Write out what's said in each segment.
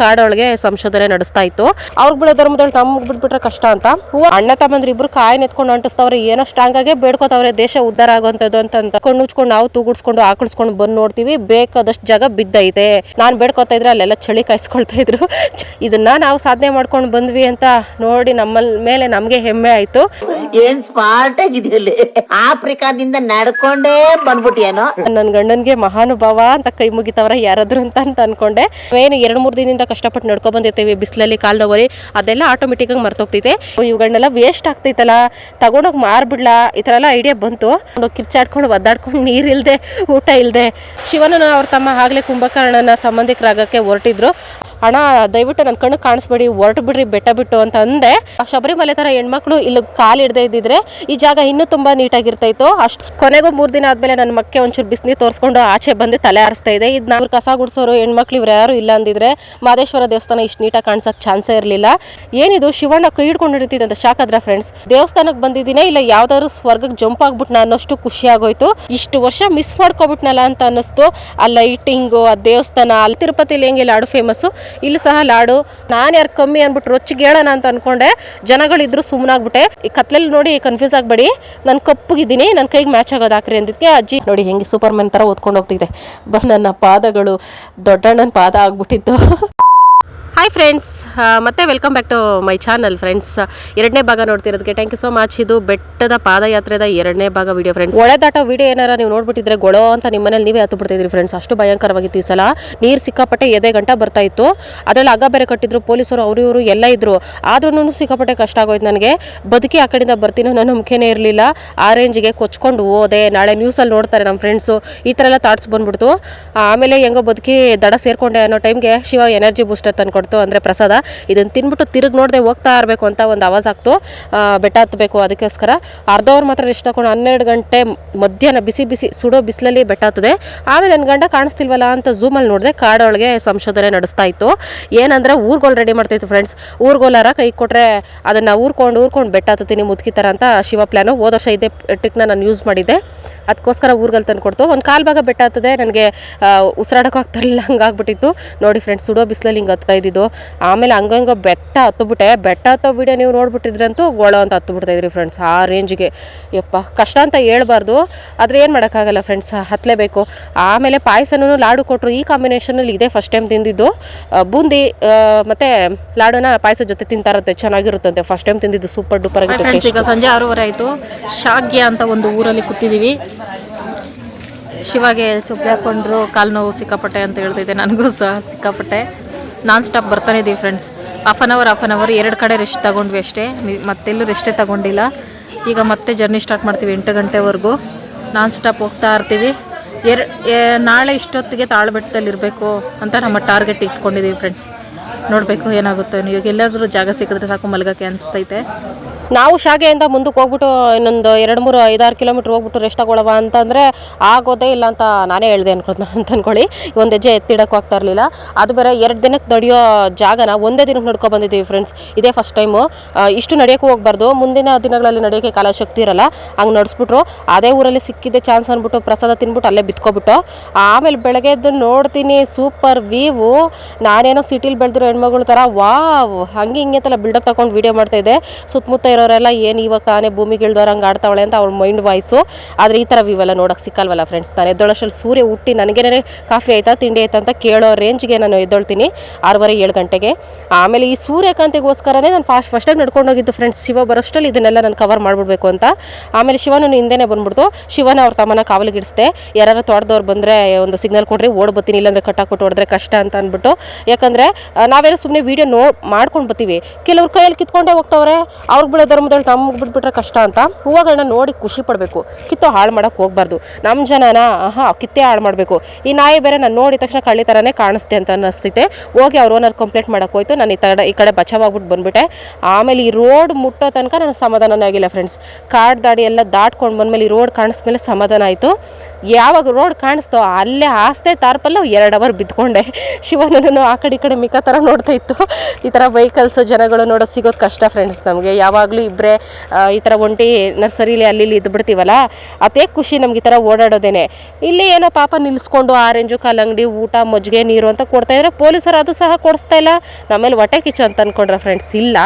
ಕಾಡೊಳಗೆ ಸಂಶೋಧನೆ ನಡೆಸ್ತಾ ಇತ್ತು. ಅವ್ರಿಗೆ ಬಿಡೋ ಧರ್ಮದಲ್ಲಿ ನಮ್ಗೆ ಬಿಟ್ಬಿಟ್ರೆ ಕಷ್ಟ ಅಂತ. ಹೂವ ಅಣ್ಣ ತಮ್ಮಂದ್ರೆ ಇಬ್ರು ಕಾಯಿ ನೆತ್ಕೊಂಡು ಅಂಟಿಸ್ತವ್ರೆ ಏನೋ ಸ್ಟ್ರಾಂಗ್ ಆಗೇ ಬೇಡ್ಕೋತಾವ್ರೆ ದೇಶ ಉದ್ದಾರ ಆಗುವಂಥದ್ದು ಅಂತ ಅಂತ ಕಣ್ಣು ಉಚ್ಕೊಂಡು ನಾವು ತೂಗುಡ್ಸ್ಕೊಂಡು ಆಕಳಿಸ್ಕೊಂಡು ಬಂದು ನೋಡ್ತೀವಿ. ಬೇಕಾದಷ್ಟು ಜಾಗ ಬಿದ್ದೈತೆ. ನಾನು ಬೇಡ್ಕೋತಾ ಇದ್ರೆ ಅಲ್ಲೆಲ್ಲ ಚಳಿ ಕಾಯಿಸ್ಕೊಳ್ತಾ ಇದ್ರು. ಇದನ್ನ ನಾವು ಸಾಧನೆ ಮಾಡ್ಕೊಂಡು ಬಂದ್ವಿ ಅಂತ ನೋಡಿ ನಮ್ಮ ಮೇಲೆ ನಮಗೆ ಹೆಮ್ಮೆ ಆಯ್ತು. ಏನ್ ಸ್ಮಾರ್ಟ್ ಆಗಿದೆಯಲ್ಲಿ? ಆಫ್ರಿಕಾದಿಂದ ನಡ್ಕೊಂಡೇ ಬಂದ್ಬಿಟ್ಟಿಯೇನೋ? ನನ್ನ ಗಂಡನ್ಗೆ ಮಹಾನುಭಾವ ಅಂತ ಕೈ ಮುಗಿತವ್ರ ಯಾರಾದ್ರು ಅಂತ ಅಂತ ಅನ್ಕೊಂಡೆ ಏನು ಎರಡ್ ಮೂರ್ ದಿನದಿಂದ ಕಷ್ಟಪಟ್ಟು ನಡ್ಕೊ ಬಂದಿರ್ತೀವಿ ಬಿಸಿಲಲ್ಲಿ ಕಾಲು ನೋವರಿ ಅದೆಲ್ಲ ಆಟೋಮೆಟಿಕ್ ಆಗಿ ಮರ್ತೋಗ್ತೈತೆ ಇವುಗಳನ್ನೆಲ್ಲ ವೇಸ್ಟ್ ಆಗ್ತೈತಲ್ಲ ತಗೊಂಡೋಗಿ ಮಾರ್ಬಿಡ್ಲಾ, ಈ ಥರ ಎಲ್ಲ ಐಡಿಯಾ ಬಂತು ಕಿರ್ಚಾಡ್ಕೊಂಡು ಒದ್ದಾಡ್ಕೊಂಡು ನೀರು ಇಲ್ಲದೆ ಊಟ ಇಲ್ಲದೆ ಶಿವನನ್ನ ಅವ್ರ ತಮ್ಮ ಆಗಲೇ ಕುಂಭಕರ್ಣನ ಸಂಬಂಧಿಕರಾಗಕ್ಕೆ ಹೊರಟಿದ್ರು. ಅಣ್ಣ, ದಯವಿಟ್ಟು ನನ್ನ ಕಣ್ಣು ಕಾಣಿಸ್ಬೇಡಿ, ಹೊರಟು ಬಿಡ್ರಿ, ಬೆಟ್ಟ ಬಿಟ್ಟು ಅಂತ ಅಂದೆ. ಶಬರಿಮಲೆ ಥರ ಹೆಣ್ಮಕ್ಳು ಇಲ್ಲಿ ಕಾಲು ಹಿಡ್ದೆ ಇದ್ದಿದ್ರೆ ಈ ಜಾಗ ಇನ್ನೂ ತುಂಬ ನೀಟಾಗಿರ್ತಾಯಿತ್ತು. ಅಷ್ಟು ಕೊನೆಗೂ ಮೂರು ದಿನ ಆದಮೇಲೆ ನನ್ನ ಮಕ್ಕೆ ಒಂಚೂರು ಬಿಸಿನೀರು ತೋರಿಸ್ಕೊಂಡು ಆಚೆ ಬಂದು ತಲೆ ಆರಿಸ್ತಾ ಇದೆ. ಇದು ನಾವು ಕಸ ಗುಡಿಸೋರು, ಹೆಣ್ಮಕ್ಳು ಇವ್ರು ಯಾರು ಇಲ್ಲ ಅಂದಿದ್ರೆ ಮಾದೇಶ್ವರ ದೇವಸ್ಥಾನ ಇಷ್ಟು ನೀಟಾಗಿ ಕಾಣಿಸೋಕೆ ಚಾನ್ಸೇ ಇರಲಿಲ್ಲ. ಏನಿದು, ಶಿವಣ್ಣ ಕೈ ಹಿಡ್ಕೊಂಡು ಹಿಡಿತಿದ್ದೆ ಅಂತ ಶಾಕದ್ರ ಫ್ರೆಂಡ್ಸ್ ದೇವಸ್ಥಾನಕ್ಕೆ ಬಂದಿದ್ದೀನಿ ಇಲ್ಲ, ಯಾವ್ದಾದ್ರು ಸ್ವರ್ಗಕ್ಕೆ ಜಂಪ್ ಆಗ್ಬಿಟ್ನ ಅನ್ನೋಷ್ಟು ಖುಷಿ ಆಗೋಯ್ತು. ಇಷ್ಟು ವರ್ಷ ಮಿಸ್ ಮಾಡ್ಕೊಬಿಟ್ನಲ್ಲ ಅಂತ ಅನ್ನಿಸ್ತು. ಆ ಲೈಟಿಂಗು ಆ ದೇವಸ್ಥಾನ, ಅಲ್ಲಿ ತಿರುಪತಿಲಿ ಹೆಂಗೆ ಲಾಡು ಫೇಮಸ್ಸು ಇಲ್ಲಿ ಸಹ ಲಾಡು. ನಾನು ಯಾರು ಕಮ್ಮಿ ಅಂದ್ಬಿಟ್ಟು ರೊಚ್ಚಿಗೆ ಹೇಳೋಣ ಅಂತ ಅನ್ಕೊಂಡೆ. ಜನಗಳಿದ್ರು ಸುಮ್ಮನಾಗ್ಬಿಟ್ಟೆ ಈ ಕತ್ಲಲ್ಲಿ ನೋಡಿ ಕನ್ಫ್ಯೂಸ್ ಆಗಬೇಡಿ. ನಾನು ಕಪ್ಪಗಿದ್ದೀನಿ. ನನ್ನ ಕೈಗೆ ಮ್ಯಾಚ್ ಆಗೋದು ಹಾಕ್ರಿ ಅಂದಿದ್ದಕ್ಕೆ ಅಜ್ಜಿ. ನೋಡಿ ಹೆಂಗೆ ಸೂಪರ್ ಮ್ಯಾನ್ ಥರ ಓದ್ಕೊಂಡು ಹೋಗ್ತಿದೆ. ಬಸ್ ನನ್ನ ಪಾದಗಳು ದೊಡ್ಡಣ್ಣನ ಪಾದ ಆಗ್ಬಿಟ್ಟಿತ್ತು. ಹಾಯ್ ಫ್ರೆಂಡ್ಸ್ ಮತ್ತೆ welcome back to my channel friends ಎರಡನೇ ಭಾಗ ನೋಡ್ತಿರೋದಕ್ಕೆ ಥ್ಯಾಂಕ್ ಯು ಸೋ ಮಚ್ ಇದು ಬೆಟ್ಟದ ಪಾದಯಾತ್ರೆದ ಎರಡನೇ ಭಾಗ ವಿಡಿಯೋ ಫ್ರೆಂಡ್ಸ್ ಒಳೆದಾಟ ವಿಡಿಯೋ ಏನಾರ ನೀವು ನೋಡ್ಬಿಟ್ಟಿದ್ರೆ ಗೊಳೋ ಅಂತ ನಿಮ್ಮನೇಲಿ ನೀವೇ ಹತ್ತು ಬಿಡ್ತಿದ್ರಿ ಫ್ರೆಂಡ್ಸ್ ಅಷ್ಟು ಭಯಂಕರವಾಗಿತ್ತು ಈ ಸಲ. ನೀರು ಸಿಕ್ಕಾಪಟ್ಟೆ ಎದೆ ಗಂಟ ಬರ್ತಾ ಇತ್ತು. ಅದರಲ್ಲಿ ಹಗ್ಗ ಬೇರೆ ಕಟ್ಟಿದ್ರು, ಪೊಲೀಸರು, ಅವರು ಇವರು ಎಲ್ಲ ಇದ್ರು. ಆದ್ರೂ ಸಿಕ್ಕಾಪಟ್ಟೆ ಕಷ್ಟ ಆಗೋಯ್ತು ನನಗೆ. ಬದುಕಿ ಆ ಕಡೆಯಿಂದ ಬರ್ತೀನೋ ನಾನು ನಂಬಿಕೆನೇ ಇರಲಿಲ್ಲ. ಆ ರೇಂಜಿಗೆ ಕೊಚ್ಕೊಂಡು ಹೋದೆ. ನಾಳೆ ನ್ಯೂಸಲ್ಲಿ ನೋಡ್ತಾರೆ ನಮ್ಮ ಫ್ರೆಂಡ್ಸು ಈ ಥರ ಎಲ್ಲ ಥಾಟ್ಸ್ ಬಂದ್ಬಿಡ್ತು. ಆಮೇಲೆ ಹೆಂಗೋ ಬದುಕಿ ದಡ ಸೇರಿಕೊಂಡೆ ಅನ್ನೋ ಟೈಮ್ಗೆ ಶಿವ ಎನರ್ಜಿ ಬೂಸ್ಟರ್ ತಂದ್ಕೊಡ್ತು ಅಂದರೆ ಪ್ರಸಾದ, ಇದನ್ನು ತಿನ್ಬಿಟ್ಟು ತಿರುಗಿ ನೋಡದೆ ಹೋಗ್ತಾ ಇರಬೇಕು ಅಂತ ಒಂದು ಆವಾಜ್ ಆಗ್ತು. ಬೆಟ್ಟ ಹತ್ತಬೇಕು ಅದಕ್ಕೋಸ್ಕರ. ಅರ್ಧ ಮಾತ್ರ ರೆಸ್ಟ್ ಹಾಕೊಂಡು ಹನ್ನೆರಡು ಗಂಟೆ ಮಧ್ಯಾಹ್ನ ಬಿಸಿ ಬಿಸಿ ಸುಡೋ ಬಿಸಿಲಲ್ಲಿ ಬೆಟ್ಟ ಹತ್ತದೆ. ಆಮೇಲೆ ನನ್ನ ಗಂಡ ಕಾಣಿಸ್ತಿಲ್ವಲ್ಲ ಅಂತ ಝೂಮಲ್ಲಿ ನೋಡಿದೆ ಕಾಡೊಳಗೆ ಸಂಶೋಧನೆ ನಡೆಸ್ತಾ ಇತ್ತು. ಏನಂದ್ರೆ ಊರ್ಗೋಲ್ ರೆಡಿ ಮಾಡ್ತಾಯಿತ್ತು ಫ್ರೆಂಡ್ಸ್ ಊರ್ಗೋಲಾರ ಕೈ ಕೊಟ್ಟರೆ ಅದನ್ನು ಊರ್ಕೊಂಡು ಊರ್ಕೊಂಡು ಬೆಟ್ಟ ಹತ್ತೀನಿ ಮುದುಕಿ ಥರ ಅಂತ ಶಿವ ಪ್ಲ್ಯಾನು ಹೋದ ವರ್ಷ ಇದೇ ಟ್ರಿಕ್ನ ನಾನು ಯೂಸ್ ಮಾಡಿದ್ದೆ. ಅದಕ್ಕೋಸ್ಕರ ಊರ್ಗಲ್ಲಿ ತಂದು ಕೊಡ್ತು. ಒಂದು ಕಾಲು ಭಾಗ ಬೆಟ್ಟ ಹತ್ತದೆ, ನನಗೆ ಉಸಿರಾಡೋಕೆ ಇರಲಿಲ್ಲ, ಹಂಗಾಗ್ಬಿಟ್ಟಿತ್ತು. ನೋಡಿ ಫ್ರೆಂಡ್ಸ್ ಸುಡೋ ಬಿಸಿಲಲ್ಲಿ ಹಿಂಗೆ ಹತ್ತಾ ಇದ್ದಿದ್ದು. ಆಮೇಲೆ ಹಂಗಂಗ ಬೆಟ್ಟ ಹತ್ತುಬಿಟ್ಟೆ. ಬೆಟ್ಟ ಹತ್ತೋ ವಿಡಿಯೋ ನೀವು ನೋಡ್ಬಿಟ್ಟಿದ್ರಂತೂ ಗೋಳ ಅಂತ ಹತ್ತು ಇದ್ರಿ ಫ್ರೆಂಡ್ಸ್ ಆ ರೇಂಜ್ಗೆ ಯಪ್ಪ ಕಷ್ಟ ಅಂತ ಹೇಳ್ಬಾರ್ದು. ಆದರೆ ಏನು ಮಾಡೋಕ್ಕಾಗಲ್ಲ ಫ್ರೆಂಡ್ಸ್ ಹತ್ತಲೇಬೇಕು ಆಮೇಲೆ ಪಾಯಸನೂ ಲಾಡು ಕೊಟ್ಟರು ಈ ಕಾಂಬಿನೇಷನಲ್ಲಿ ಇದೇ ಫಸ್ಟ್ ಟೈಮ್ ತಿಂದಿದ್ದು. ಬೂಂದಿ ಮತ್ತು ಲಾಡುನ ಪಾಯಸ ಜೊತೆ ತಿಂತಾರಂತೆ ಚೆನ್ನಾಗಿರುತ್ತಂತೆ. ಫಸ್ಟ್ ಟೈಮ್ ತಿಂದಿದ್ದು ಸೂಪರ್ ಡೂಪರ್ ಈಗ ಸಂಜೆ ಆರೂವರೆ ಆಯಿತು. ಶಾಗ್ಯ ಅಂತ ಒಂದು ಊರಲ್ಲಿ ಕೂತಿದ್ದೀವಿ ಶಿವಾಗೆ ಚೊಪ್ಪೆ ಹಾಕೊಂಡ್ರು, ಕಾಲು ನೋವು ಸಿಕ್ಕಾಪಟ್ಟೆ ಅಂತ ಹೇಳ್ತಿದ್ದೆ, ನನಗೂ ಸಹ ಸಿಕ್ಕಾಪಟ್ಟೆ. ನಾನ್ ಸ್ಟಾಪ್ ಬರ್ತಾನೆ ಇದ್ದೀವಿ friends half an hour half an hour ಎರಡು ಕಡೆ ರೆಸ್ಟ್ ತಗೊಂಡ್ವಿ ಅಷ್ಟೇ. ಮತ್ತೆಲ್ಲೂ ರೆಸ್ಟೇ ತಗೊಂಡಿಲ್ಲ. ಈಗ ಮತ್ತೆ ಜರ್ನಿ ಸ್ಟಾರ್ಟ್ ಮಾಡ್ತೀವಿ ಎಂಟು ಗಂಟೆವರೆಗೂ. ನಾನ್ ಸ್ಟಾಪ್ ಹೋಗ್ತಾ ಇರ್ತೀವಿ. ಎರ್ ನಾಳೆ ಇಷ್ಟೊತ್ತಿಗೆ ತಾಳ್ಬೆಟ್ಟದಲ್ಲಿ ಇರಬೇಕು ಅಂತ ನಮ್ಮ ಟಾರ್ಗೆಟ್ ಇಟ್ಕೊಂಡಿದ್ದೀವಿ ಫ್ರೆಂಡ್ಸ್ ನೋಡಬೇಕು ಏನಾಗುತ್ತೆ. ನೀವು ಎಲ್ಲಾದರೂ ಜಾಗ ಸಿಕ್ಕಿದ್ರೆ ಸಾಕು, ಮಲಗಕ್ಕೆ ಅನಿಸ್ತೈತೆ. ನಾವು ಶಾಗೆಯಿಂದ ಮುಂದಕ್ಕೆ ಹೋಗ್ಬಿಟ್ಟು ಇನ್ನೊಂದು ಎರಡು ಮೂರು ಐದಾರು ಕಿಲೋಮೀಟ್ರ್ ಹೋಗ್ಬಿಟ್ಟು ರೆಸ್ಟ್ ತಗೊಳವ ಅಂತಂದರೆ ಆಗೋದೇ ಇಲ್ಲ ಅಂತ ನಾನೇ ಹೇಳಿದೆ ಅನ್ಕೊಳ್ತ ಅಂತ ಅನ್ಕೊಳ್ಳಿ. ಒಂದು ಹೆಜ್ಜೆ ಎತ್ತಿಡಕ್ಕೆ ಹೋಗ್ತಾ ಇರಲಿಲ್ಲ. ಅದು ಬೇರೆ ಎರಡು ದಿನಕ್ಕೆ ನಡೆಯೋ ಜಾಗನ ಒಂದೇ ದಿನಕ್ಕೆ ನಡ್ಕೊ ಬಂದಿದ್ದೀವಿ ಫ್ರೆಂಡ್ಸ್ ಇದೇ ಫಸ್ಟ್ ಟೈಮು ಇಷ್ಟು ನಡೆಯೋಕ್ಕೂ ಹೋಗ್ಬಾರ್ದು. ಮುಂದಿನ ದಿನಗಳಲ್ಲಿ ನಡೆಯೋಕ್ಕೆ ಕಾಲ ಶಕ್ತಿ ಇರಲ್ಲ. ಹಂಗೆ ನಡೆಸ್ಬಿಟ್ರು. ಅದೇ ಊರಲ್ಲಿ ಸಿಕ್ಕಿದ್ದೆ ಚಾನ್ಸ್ ಅಂದ್ಬಿಟ್ಟು ಪ್ರಸಾದ ತಿನ್ಬಿಟ್ಟು ಅಲ್ಲೇ ಬಿತ್ಕೊಬಿಟ್ಟು. ಆಮೇಲೆ ಬೆಳಗ್ಗೆ ಎದ್ದು ನೋಡ್ತೀನಿ ಸೂಪರ್ ವೀವು ನಾನೇನೋ ಸಿಟಿಲಿ ಬೆಳೆದಿರೋ ಹೆಣ್ಮಗಳ ಥರ ವಾವ್, ಹಂಗೆ ಹಿಂಗೆ ಅಂತೆಲ್ಲ ಬಿಲ್ಡಪ್ ತಗೊಂಡು ವೀಡಿಯೋ ಮಾಡ್ತಾ ಇದೆ. ಸುತ್ತಮುತ್ತ ಇರೋರೆಲ್ಲ ಏನು ಇವಾಗ ತಾನೇ ಭೂಮಿ ಇಳ್ದವ್ರು ಹಂಗೆ ಆಡ್ತಾವಳೆ ಅಂತ ಅವ್ಳ ಮೈಂಡ್ ವಾಯ್ಸು ಆದರೆ ಈ ಥರ ವಿವೆಲ್ಲ ನೋಡೋಕೆ ಸಿಕ್ಕಲ್ವಲ್ಲ ಫ್ರೆಂಡ್ಸ್ ನಾನು ಎದ್ದೊಳಷ್ಟಲ್ಲಿ ಸೂರ್ಯ ಹುಟ್ಟಿ ನನಗೇನೆ ಕಾಫಿ ಆಯ್ತಾ, ತಿಂಡಿ ಆಯ್ತಾ ಅಂತ ಕೇಳೋ ರೇಂಜ್ಗೆ ನಾನು ಎದ್ದೊಳ್ತೀನಿ ಆರೂವರೆ, ಏಳು ಗಂಟೆಗೆ. ಆಮೇಲೆ ಈ ಸೂರ್ಯಕಾಂತಿಗೋಸ್ಕರನೇ ನಾನು ಫಾಸ್ಟ್ ಫಸ್ಟ್ ಟೈಮ್ ನಡ್ಕೊಂಡು ಹೋಗಿದ್ದು ಫ್ರೆಂಡ್ಸ್ ಶಿವ ಬರೋಷ್ಟ್ರಲ್ಲಿ ಇದನ್ನೆಲ್ಲ ನಾನು ಕವರ್ ಮಾಡಿಬಿಡ್ಬೇಕು ಅಂತ. ಆಮೇಲೆ ಶಿವನು ಹಿಂದೆನೇ ಬಂದ್ಬಿಡ್ತು. ಶಿವನ ಅವ್ರ ತಮ್ಮನ ಕಾವಲಿಗಿಡಿಸ್ದೆ. ಯಾರು ತೋಟದವ್ರು ಬಂದರೆ ಒಂದು ಸಿಗ್ನಲ್ ಕೊಡ್ರಿ, ಓಡ್ ಬರ್ತೀನಿ, ಇಲ್ಲಾಂದ್ರೆ ಕಟ್ಟಾಕ್ಬಿಟ್ಟು ಹೊಡೆದ್ರೆ ಕಷ್ಟ ಅಂತ ಅಂದ್ಬಿಟ್ಟು. ಯಾಕಂದರೆ ನಾವೇನೋ ಸುಮ್ಮನೆ ವೀಡಿಯೋ ನೋ ಮಾಡ್ಕೊಂಡು ಬರ್ತೀವಿ. ಕೆಲವ್ರ ಕೈಯಲ್ಲಿ ಕಿತ್ಕೊಂಡೇ ಹೋಗ್ತಾವ್ರೆ ಅವ್ರಿಗೆ ಬಿಡೋ ಧರ್ಮದಲ್ಲಿ ನಮ್ಗೆ ಬಿಟ್ಬಿಟ್ರೆ ಕಷ್ಟ ಅಂತ ಹೂವುಗಳನ್ನ ನೋಡಿ ಖುಷಿ ಪಡಬೇಕು. ಕಿತ್ತೋ ಹಾಳು ಮಾಡೋಕೆ ಹೋಗ್ಬಾರ್ದು. ನಮ್ಮ ಜನನ ಹಾಂ ಕಿತ್ತೇ ಹಾಳು ಮಾಡಬೇಕು. ಈ ನಾಯಿ ಬೇರೆ ನಾನು ನೋಡಿದ ತಕ್ಷಣ ಕಳ್ಳಿ ಥರನೇ ಕಾಣಿಸ್ತೆ ಅಂತ ಅನ್ನಿಸ್ತೈತೆ ಹೋಗಿ ಅವ್ರ ಓನರ್ ಕಂಪ್ಲೇಂಟ್ ಮಾಡೋಕೆ ಹೋಯ್ತು. ನಾನು ಈ ಕಡೆ ಈ ಕಡೆ ಬಚಾವಾಗ್ಬಿಟ್ಟು ಬಂದುಬಿಟ್ಟೆ. ಆಮೇಲೆ ಈ ರೋಡ್ ಮುಟ್ಟೋ ತನಕ ನನಗೆ ಸಮಾಧಾನನೇ ಆಗಿಲ್ಲ ಫ್ರೆಂಡ್ಸ್ ಕಾಡು ದಾಡಿ ಎಲ್ಲ ದಾಟ್ಕೊಂಡು ಬಂದಮೇಲೆ ಈ ರೋಡ್ ಕಾಣಿಸ್ಮೇಲೆ ಸಮಾಧಾನ ಆಯಿತು. ಯಾವಾಗ ರೋಡ್ ಕಾಣಿಸ್ತೋ ಅಲ್ಲೇ ಆಸ್ತೆ ತಾರ್ಪಲ್ಲ ಎರಡು ಅವರ್ ಬಿದ್ಕೊಂಡೆ. ಶಿವನನ್ನು ಆ ಕಡೆ ಈ ಕಡೆ ಮಿಕ್ಕ ಥರ ನೋಡ್ತಾ ಇತ್ತು. ಈ ಥರ ವೆಹಿಕಲ್ಸು ಜನಗಳು ನೋಡೋ ಸಿಗೋದು ಕಷ್ಟ ಫ್ರೆಂಡ್ಸ್ ನಮಗೆ. ಯಾವಾಗಲೂ ಇಬ್ಬರೇ ಈ ಥರ ಒಂಟಿ ನರ್ಸರಿಲಿ ಅಲ್ಲಿ ಇಲ್ಲಿ ಇದ್ಬಿಡ್ತೀವಲ್ಲ, ಅದೇ ಖುಷಿ ನಮ್ಗೆ ಈ ಥರ ಓಡಾಡೋದೇನೆ. ಇಲ್ಲಿ ಏನೋ ಪಾಪ ನಿಲ್ಲಿಸ್ಕೊಂಡು ಆರೆಂಜು, ಕಲ್ಲಂಗಡಿ, ಊಟ, ಮಜ್ಜಿಗೆ, ನೀರು ಅಂತ ಕೊಡ್ತಾ ಇದ್ರೆ ಪೊಲೀಸರು ಅದು ಸಹ ಕೊಡಿಸ್ತಾ ಇಲ್ಲ. ನಮ್ಮಲ್ಲಿ ಹೊಟ್ಟೆ ಕಿಚ್ಚು ಅಂತ ಅಂದ್ಕೊಂಡ್ರೆ ಫ್ರೆಂಡ್ಸ್ ಇಲ್ಲ